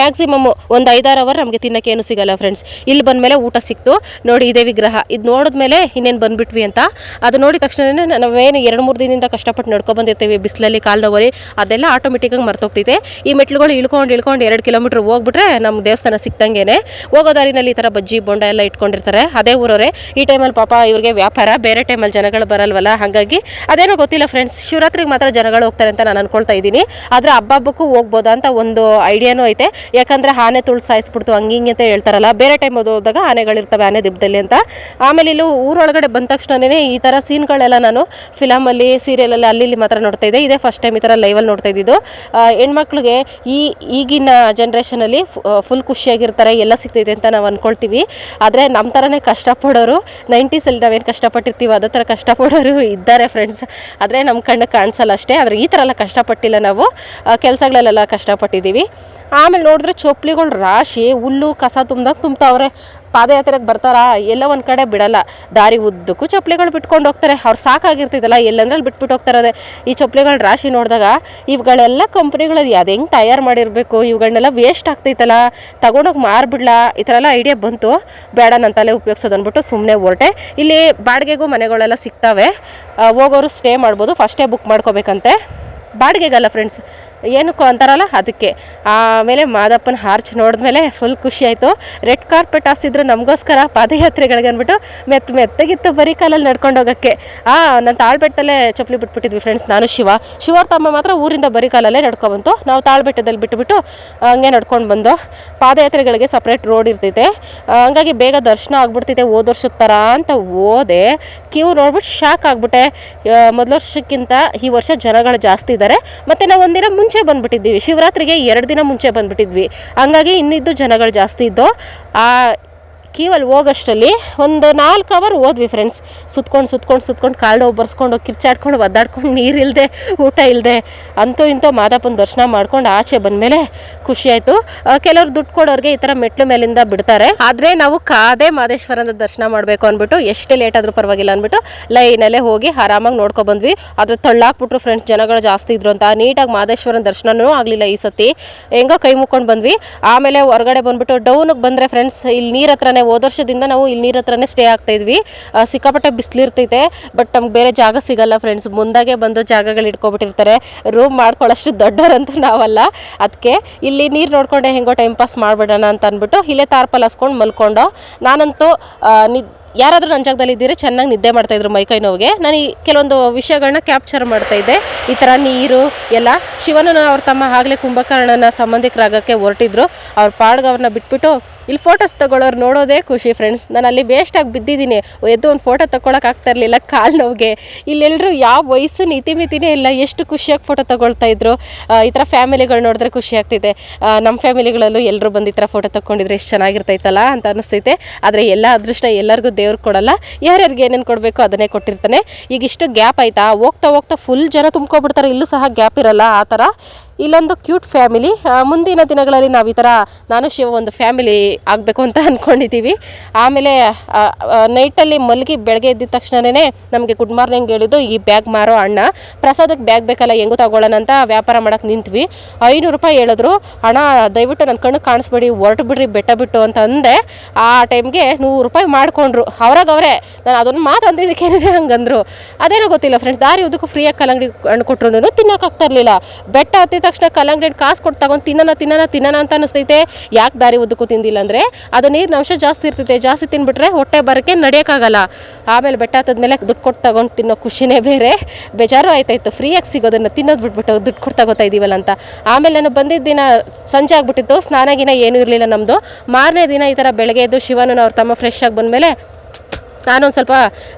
ಮ್ಯಾಕ್ಸಿಮಮ್ ಒಂದು ಐದಾರು ಅವರ್ ನಮಗೆ ತಿನ್ನಕ್ಕೆ ಏನು ಸಿಗಲ್ಲ ಫ್ರೆಂಡ್ಸ್ ಇಲ್ಲಿ ಬಂದಮೇಲೆ ಊಟ ಸಿಕ್ತು. ನೋಡಿ ಇದೇ ವಿಗ್ರಹ. ಇದು ನೋಡಿದ್ಮೇಲೆ ಇನ್ನೇನು ಬಂದ್ಬಿಟ್ವಿ ಅಂತ. ಅದು ನೋಡಿದ ತಕ್ಷಣನೇ ನಾವೇನು ಎರಡು ಮೂರು ದಿನದಿಂದ ಕಷ್ಟಪಟ್ಟು ನಡ್ಕೊಂಡು ಬಂದಿರ್ತೀವಿ. ಬಿಸಿಲಲ್ಲಿ ಕಾಲು ನೋವರಿ, ಅದೆಲ್ಲ ಆಟೋಮೆಟಿಕ್ಕಾಗಿ ಮರ್ತೋಗ್ತೈತೆ ಈ ಮೆಟ್ಲುಗಳು ಇಳ್ಕೊಂಡು ಇಳ್ಕೊಂಡು ಎರಡು ಕಿಲೋಮೀಟ್ರ್ ಹೋಗ್ಬಿಟ್ರೆ ನಮ್ಮ ದೇವಸ್ಥಾನ ಸಿಕ್ತಂಗೇನೆ ಹೋಗೋ ದಾರಿನಲ್ಲಿ ಈ ಥರ ಬಜ್ಜಿ, ಬೊಂಡ ಎಲ್ಲ ಇಟ್ಕೊಂಡಿರ್ತಾರೆ. ಅದೇ ಊರವರೇ. ಈ ಟೈಮಲ್ಲಿ ಪಾಪ ಇವ್ರಿಗೆ ವ್ಯಾಪಾರ, ಬೇರೆ ಟೈಮಲ್ಲಿ ಜನಗಳು ಬರಲ್ವಲ್ಲ? ಹಾಗಾಗಿ ಅದೇನೋ ಗೊತ್ತಿಲ್ಲ ಫ್ರೆಂಡ್ಸ್ ಶಿವರಾತ್ರಿಗೆ ಮಾತ್ರ ಜನಗಳು ಹೋಗ್ತಾರೆ ಅಂತ ನಾನು ಅನ್ಕೊಳ್ತಾ ಇದ್ದೀನಿ. ಆದರೆ ಹಬ್ಬ ಹಬ್ಬಕ್ಕೂ ಹೋಗ್ಬೋದಾ ಅಂತ ಒಂದು ಐಡಿಯಾನೂ ಐತೆ. ಯಾಕಂದರೆ ಆನೆ ತುಳು ಸಾಯಿಸ್ಬಿಡ್ತು, ಹಂಗೆ ಹಿಂಗೆ ಅಂತ ಹೇಳ್ತಾರಲ್ಲ. ಬೇರೆ ಟೈಮ್ ಹೋದಾಗ ಆನೆಗಳಿರ್ತವೆ ಆನೆ ದಿಬ್ಬದಲ್ಲಿ ಅಂತ. ಆಮೇಲೆ ಇಲ್ಲಿ ಊರೊಳಗಡೆ ಬಂದ ತಕ್ಷಣನೇ ಈ ಥರ ಸೀನ್ಗಳೆಲ್ಲ ನಾನು ಫಿಲಮಲ್ಲಿ ಸೀರಿಯಲಲ್ಲಿ ಅಲ್ಲಿ ಇಲ್ಲಿ ಮಾತ್ರ ನೋಡ್ತಾ ಇದ್ದೆ. ಇದೇ ಫಸ್ಟ್ ಟೈಮ್ ಈ ಥರ ಲೈವಲ್ಲಿ ನೋಡ್ತಾ ಇದ್ದಿದ್ದು. ಹೆಣ್ಮಕ್ಳಿಗೆ ಈ ಈಗಿನ ಜನ್ರೇಷನಲ್ಲಿ ಫುಲ್ ಖುಷಿಯಾಗಿರ್ತಾರೆ, ಎಲ್ಲ ಸಿಗ್ತೈತೆ ಅಂತ ನಾವು ಅಂದ್ಕೊಳ್ತೀವಿ ಆದರೆ ನಮ್ಮ ಥರನೇ ಕಷ್ಟಪಡೋರು ನೈಂಟೀಸಲ್ಲಿ ನಾವೇನು ಕಷ್ಟಪಟ್ಟಿರ್ತೀವಿ ಅದೇ ಥರ ಕಷ್ಟಪಡೋರು ಇದ್ದಾರೆ ಫ್ರೆಂಡ್ಸ್ ಆದರೆ ನಮ್ಮ ಕಣ್ಣು ಕಾಣಿಸಲ್ಲ ಅಷ್ಟೇ ಆದರೆ ಈ ಥರ ಎಲ್ಲ ಕಷ್ಟಪಟ್ಟಿಲ್ಲ ನಾವು. ಕೆಲಸಗಳಲ್ಲೆಲ್ಲ ಕಷ್ಟಪಟ್ಟಿದ್ದೀವಿ. ಆಮೇಲೆ ನೋಡಿದ್ರೆ ಚೊಪ್ಲಿಗಳು ರಾಶಿ, ಹುಲ್ಲು, ಕಸ ತುಂಬ್ದಂಗೆ ತುಂಬ್ತಾವ್ರೆ. ಪಾದಯಾತ್ರೆಗೆ ಬರ್ತಾರಾ? ಎಲ್ಲ ಒಂದು ಕಡೆ ಬಿಡಲ್ಲ. ದಾರಿ ಉದ್ದಕ್ಕೂ ಚಪ್ಪಲಿಗಳು ಬಿಟ್ಕೊಂಡು ಹೋಗ್ತಾರೆ. ಅವ್ರು ಸಾಕಾಗಿರ್ತೈತಲ್ಲ ಎಲ್ಲಂದ್ರೆ ಅಲ್ಲಿ ಬಿಟ್ಬಿಟ್ಟು ಹೋಗ್ತಾರೆ ಈ ಚಪ್ಪಲಿಗಳ ರಾಶಿ ನೋಡಿದಾಗ ಇವುಗಳೆಲ್ಲ ಕಂಪ್ನಿಗಳು ಅದು ಹೆಂಗೆ ತಯಾರು ಮಾಡಿರಬೇಕು? ಇವುಗಳನ್ನೆಲ್ಲ ವೇಸ್ಟ್ ಆಗ್ತೈತಲ್ಲ. ತಗೊಂಡೋಗಿ ಮಾರ್ಬಿಡ್ಲಾ? ಈ ಥರ ಎಲ್ಲ ಐಡಿಯಾ ಬಂತು. ಬೇಡ ನನ್ನ ತಲೆ ಉಪಯೋಗಿಸೋದು ಅಂದ್ಬಿಟ್ಟು ಸುಮ್ಮನೆ ಹೊರಟೆ. ಇಲ್ಲಿ ಬಾಡಿಗೆಗೂ ಮನೆಗಳೆಲ್ಲ ಸಿಗ್ತವೆ. ಹೋಗೋರು ಸ್ಟೇ ಮಾಡ್ಬೋದು. ಫಸ್ಟೇ ಬುಕ್ ಮಾಡ್ಕೋಬೇಕಂತೆ. ಬಾಡಿಗೆಗಲ್ಲ ಫ್ರೆಂಡ್ಸ್ ಏನಕ್ಕೋ ಅಂತಾರಲ್ಲ ಅದಕ್ಕೆ. ಆಮೇಲೆ ಮಾದಪ್ಪನ ಹಾರ್ಚ್ ನೋಡಿದ್ಮೇಲೆ ಫುಲ್ ಖುಷಿ ಆಯಿತು. ರೆಡ್ ಕಾರ್ಪೆಟ್ ಹಾಸಿದ್ರು ನಮಗೋಸ್ಕರ ಪಾದಯಾತ್ರೆಗಳಿಗೆ ಅಂದ್ಬಿಟ್ಟು ಮೆತ್ತ ಮೆತ್ತಗಿತ್ತು ಬರೀ ಕಾಲಲ್ಲಿ ನಡ್ಕೊಂಡು ಹೋಗೋಕ್ಕೆ. ಆ, ನಾನು ತಾಳ್ಬೆಟ್ಟದಲ್ಲೇ ಚಪ್ಪಲಿ ಬಿಟ್ಬಿಟ್ಟಿದ್ವಿ ಫ್ರೆಂಡ್ಸ್ ನಾನು ಶಿವ. ಶಿವರ ತಮ್ಮ ಮಾತ್ರ ಊರಿಂದ ಬರೀ ಕಾಲಲ್ಲೇ ನಡ್ಕೊಬಂತು ನಾವು ತಾಳ್ಬೆಟ್ಟದಲ್ಲಿ ಬಿಟ್ಟುಬಿಟ್ಟು ಹಂಗೆ ನಡ್ಕೊಂಡು ಬಂದು ಪಾದಯಾತ್ರೆಗಳಿಗೆ ಸಪ್ರೇಟ್ ರೋಡ್ ಇರ್ತೈತೆ. ಹಂಗಾಗಿ ಬೇಗ ದರ್ಶನ ಆಗ್ಬಿಡ್ತೈತೆ ಹೋದ ವರ್ಷದ ಥರ ಅಂತ ಓದೆ ಕ್ಯೂ ನೋಡ್ಬಿಟ್ಟು ಶಾಕ್ ಆಗ್ಬಿಟ್ಟೆ. ಮೊದಲ ವರ್ಷಕ್ಕಿಂತ ಈ ವರ್ಷ ಜನಗಳು ಜಾಸ್ತಿ ಇದ್ದಾರೆ ಮತ್ತು ನಾವು ಒಂದಿನ ಮುಂಚೆ ಬಂದ್ಬಿಟ್ಟಿದ್ದೀವಿ ಶಿವರಾತ್ರಿಗೆ ಎರಡು ದಿನ ಮುಂಚೆ ಬಂದ್ಬಿಟ್ಟಿದ್ವಿ. ಹಂಗಾಗಿ ಇನ್ನಿದ್ದು ಜನಗಳು ಜಾಸ್ತಿ ಇದ್ದು, ಆ ಕೀವಲ್ಲಿ ಹೋಗೋಷ್ಟರಲ್ಲಿ ಒಂದು ನಾಲ್ಕು ಅವರ್ ಹೋದ್ವಿ ಫ್ರೆಂಡ್ಸ್ ಸುತ್ಕೊಂಡು ಸುತ್ಕೊಂಡು ಸುತ್ಕೊಂಡು ಕಾಲು ನೋವು ಬರ್ಸ್ಕೊಂಡು ಕಿರ್ಚಾಡ್ಕೊಂಡು ಒದ್ದಾಡ್ಕೊಂಡು ನೀರಿಲ್ಲದೆ ಊಟ ಇಲ್ಲದೆ ಅಂತೂ ಇಂತೂ ಮಾದಪ್ಪನ ದರ್ಶನ ಮಾಡ್ಕೊಂಡು ಆಚೆ ಬಂದಮೇಲೆ ಖುಷಿ ಆಯಿತು. ಕೆಲವರು ದುಡ್ಡು ಕೊಡೋರಿಗೆ ಈ ತರ ಮೆಟ್ಲು ಮೇಲಿಂದ ಬಿಡ್ತಾರೆ. ಆದರೆ ನಾವು ಕಾದೇ ಮಹದೇಶ್ವರನ ದರ್ಶನ ಮಾಡಬೇಕು ಅಂದ್ಬಿಟ್ಟು, ಎಷ್ಟೇ ಲೇಟ್ ಆದರೂ ಪರವಾಗಿಲ್ಲ ಅಂದ್ಬಿಟ್ಟು ಲೈನಲ್ಲೇ ಹೋಗಿ ಆರಾಮಾಗಿ ನೋಡ್ಕೊ ಬಂದ್ವಿ. ಅದು ತಳ್ಳಾಕ್ಬಿಟ್ರು ಫ್ರೆಂಡ್ಸ್ ಜನಗಳು ಜಾಸ್ತಿ ಇದ್ರು ಅಂತ ನೀಟಾಗಿ ಮಹದೇಶ್ವರನ ದರ್ಶನನೂ ಆಗಲಿಲ್ಲ ಈ ಸತಿ. ಹೆಂಗೋ ಕೈ ಮುಕ್ಕೊಂಡು ಬಂದ್ವಿ. ಆಮೇಲೆ ಹೊರಗಡೆ ಬಂದ್ಬಿಟ್ಟು ಡೌನಿಗೆ ಬಂದರೆ ಫ್ರೆಂಡ್ಸ್ ಇಲ್ಲಿ ನೀರ್ ಹತ್ರನೇ, ಹೋದ ವರ್ಷದಿಂದ ನಾವು ಇಲ್ಲಿ ನೀರ್ ಹತ್ರನೇ ಸ್ಟೇ ಆಗ್ತಾ ಇದ್ವಿ. ಸಿಕ್ಕಾಪಟ್ಟೆ ಬಿಸಿಲಿರ್ತೈತೆ ಬಟ್ ನಮ್ಗೆ ಬೇರೆ ಜಾಗ ಸಿಗಲ್ಲ ಫ್ರೆಂಡ್ಸ್ ಮುಂದಾಗೆ ಬಂದು ಜಾಗಗಳು ಇಟ್ಕೊಬಿಟ್ಟಿರ್ತಾರೆ ರೂಮ್ ಮಾಡ್ಕೊಳ್ಳೋಷ್ಟು ದೊಡ್ಡರಂತ ನಾವಲ್ಲ. ಅದಕ್ಕೆ ಇಲ್ಲಿ ನೀರು ನೋಡ್ಕೊಂಡೆ ಹೆಂಗೋ ಟೈಮ್ ಪಾಸ್ ಮಾಡಿಬಿಡೋಣ ಅಂತ ಅಂದ್ಬಿಟ್ಟು ಇಲ್ಲೇ ತಾರ್ಪಲ್ ಹಸ್ಕೊಂಡು ಮಲ್ಕೊಂಡು. ನಾನಂತೂ ನಿದ್ ಯಾರಾದರೂ ನನ್ನ ಜಾಗದಲ್ಲಿ ಇದ್ದೀರಿ, ಚೆನ್ನಾಗಿ ನಿದ್ದೆ ಮಾಡ್ತಾಯಿದ್ರು ಮೈಕೈ ನೋವಿಗೆ. ನಾನು ಈ ಕೆಲವೊಂದು ವಿಷಯಗಳನ್ನ ಕ್ಯಾಪ್ಚರ್ ಮಾಡ್ತಾ ಇದ್ದೆ. ಈ ಥರ ನೀರು, ಎಲ್ಲ. ಶಿವನ ಅವ್ರ ತಮ್ಮ ಆಗಲೇ ಕುಂಭಕರ್ಣನ ಸಂಬಂಧಿಕರಾಗಕ್ಕೆ ಹೊರಟಿದ್ರು. ಅವ್ರ ಪಾಡ್ಗೆ ಅವ್ರನ್ನ ಬಿಟ್ಬಿಟ್ಟು, ಇಲ್ಲಿ ಫೋಟೋಸ್ ತಗೊಳ್ಳೋರು ನೋಡೋದೇ ಖುಷಿ ಫ್ರೆಂಡ್ಸ್ ನಾನು ಅಲ್ಲಿ ವೇಸ್ಟಾಗಿ ಬಿದ್ದಿದ್ದೀನಿ. ಎದ್ದು ಒಂದು ಫೋಟೋ ತಗೊಳಕ್ಕೆ ಆಗ್ತಾ ಇರಲಿಲ್ಲ ಕಾಲು ನೋವಿಗೆ. ಇಲ್ಲೆಲ್ಲರೂ ಯಾವ ವಯಸ್ಸು ಮಿತಿನೇ ಇಲ್ಲ. ಎಷ್ಟು ಖುಷಿಯಾಗಿ ಫೋಟೋ ತಗೊಳ್ತಾ ಇದ್ರು. ಈ ಥರ ಫ್ಯಾಮಿಲಿಗಳು ನೋಡಿದ್ರೆ ಖುಷಿ ಆಗ್ತಿದೆ. ನಮ್ಮ ಫ್ಯಾಮಿಲಿಗಳಲ್ಲೂ ಎಲ್ಲರೂ ಬಂದು ಈ ಥರ ಫೋಟೋ ತಗೊಂಡಿದ್ರೆ ಎಷ್ಟು ಚೆನ್ನಾಗಿರ್ತೈತಲ್ಲ ಅಂತ ಅನಿಸ್ತೈತೆ ಆದರೆ ಎಲ್ಲ ಅದೃಷ್ಟ ಎಲ್ಲರಿಗೂ ದೇವ್ರು ಕೊಡಲ್ಲ. ಯಾರ್ಯಾರಿಗೆ ಏನೇನು ಕೊಡಬೇಕು ಅದನ್ನೇ ಕೊಟ್ಟಿರ್ತಾನೆ. ಈಗ ಇಷ್ಟು ಗ್ಯಾಪ್ ಆಯ್ತಾ? ಹೋಗ್ತಾ ಹೋಗ್ತಾ ಫುಲ್ ಜನ ತುಂಬ್ಕೊಬಿಡ್ತಾರೆ. ಇಲ್ಲೂ ಸಹ ಗ್ಯಾಪ್ ಇರಲ್ಲ ಆ ಥರ ಇಲ್ಲೊಂದು ಕ್ಯೂಟ್ ಫ್ಯಾಮಿಲಿ. ಮುಂದಿನ ದಿನಗಳಲ್ಲಿ ನಾವು ಈ ಥರ ನಾನು ಶಿವ ಒಂದು ಫ್ಯಾಮಿಲಿ ಆಗಬೇಕು ಅಂತ ಅಂದ್ಕೊಂಡಿದ್ದೀವಿ ಆಮೇಲೆ ನೈಟಲ್ಲಿ ಮಲಗಿ ಬೆಳಗ್ಗೆ ಎದ್ದಿದ ತಕ್ಷಣವೇ ನಮಗೆ ಗುಡ್ ಮಾರ್ನಿಂಗ್ ಹೇಳಿದ್ದು ಈ ಬ್ಯಾಗ್ ಮಾರೋ ಅಣ್ಣ. ಪ್ರಸಾದಕ್ಕೆ ಬ್ಯಾಗ್ ಬೇಕಲ್ಲ, ಹೆಂಗೂ ತಗೊಳ್ಳೋಣ ಅಂತ ವ್ಯಾಪಾರ ಮಾಡೋಕ್ಕೆ ನಿಂತ್ವಿ. ಐನೂರು ರೂಪಾಯಿ ಹೇಳಿದ್ರು. ಹಣ ದಯವಿಟ್ಟು ನನ್ನ ಕಣ್ಣು ಕಾಣಿಸ್ಬೇಡಿ, ಹೊರಟು ಬಿಡ್ರಿ, ಬೆಟ್ಟ ಬಿಟ್ಟು ಅಂತ ಅಂದೆ. ಆ ಟೈಮ್ಗೆ ನೂರು ರೂಪಾಯಿ ಮಾಡಿಕೊಂಡ್ರು. ಅವ್ರಾಗ ಅವರೇ ನಾನು ಅದೊಂದು ಮಾತು ಅಂದಿದ್ದಕ್ಕೆ ಹಂಗಂದ್ರು. ಅದೇನೋ ಗೊತ್ತಿಲ್ಲ ಫ್ರೆಂಡ್ಸ್ ದಾರಿ ಉದ್ದಕ್ಕೂ ಫ್ರೀಯಾಗಿ ಕಲಂಗಡಿ ಹಣ್ಣು ಕೊಟ್ಟರು ತಿನ್ನೋಕ್ಕಾಗ್ತಾ ಇರಲಿಲ್ಲ. ಬೆಟ್ಟ ಹತ್ತಿದ ತಕ್ಷಣ ಕಲ್ಲಂಗಡಿ ಕಾಸು ಕೊಟ್ಟು ತಗೊಂಡು ತಿನ್ನೋಣ ತಿನ್ನೋಣ ತಿನ್ನೋಣ ಅಂತ ಅನಿಸ್ತೈತೆ. ಯಾಕೆ ದಾರಿ ಉದ್ದಕ್ಕೂ ತಿಂದಿಲ್ಲ ಅಂದರೆ ಅದು ನೀರಿನ ಅಂಶ ಜಾಸ್ತಿ ಇರ್ತೈತೆ, ಜಾಸ್ತಿ ತಿನ್ಬಿಟ್ರೆ ಹೊಟ್ಟೆ ಬರೋಕ್ಕೆ ನಡೆಯೋಕ್ಕಾಗಲ್ಲ. ಆಮೇಲೆ ಬೆಟ್ಟ ಹತ್ತದ್ಮೇಲೆ ದುಡ್ಡು ಕೊಟ್ಟು ತಗೊಂಡು ತಿನ್ನೋ ಖುಷಿನೇ ಬೇರೆ. ಬೇಜಾರು ಆಯ್ತಾಯಿತ್ತು ಫ್ರೀಯಾಗಿ ಸಿಗೋದನ್ನು ತಿನ್ನೋದು ಬಿಟ್ಬಿಟ್ಟು ದುಡ್ಡು ಕೊಟ್ಟು ತಗೋತಾ ಇದ್ದೀವಲ್ಲ ಅಂತ. ಆಮೇಲೆ ನಾನು ಬಂದಿದ್ದ ದಿನ ಸಂಜೆ ಆಗ್ಬಿಟ್ಟಿತ್ತು. ಸ್ನಾನಗಿನ ಏನೂ ಇರಲಿಲ್ಲ ನಮ್ಮದು ಮಾರನೇ ದಿನ ಈ ಥರ ಬೆಳಗ್ಗೆ ಎದ್ದು ಶಿವನನ್ನು ಅವ್ರ ತಮ್ಮ ಫ್ರೆಶ್ ಆಗಿ ಬಂದಮೇಲೆ ನಾನೊಂದು ಸ್ವಲ್ಪ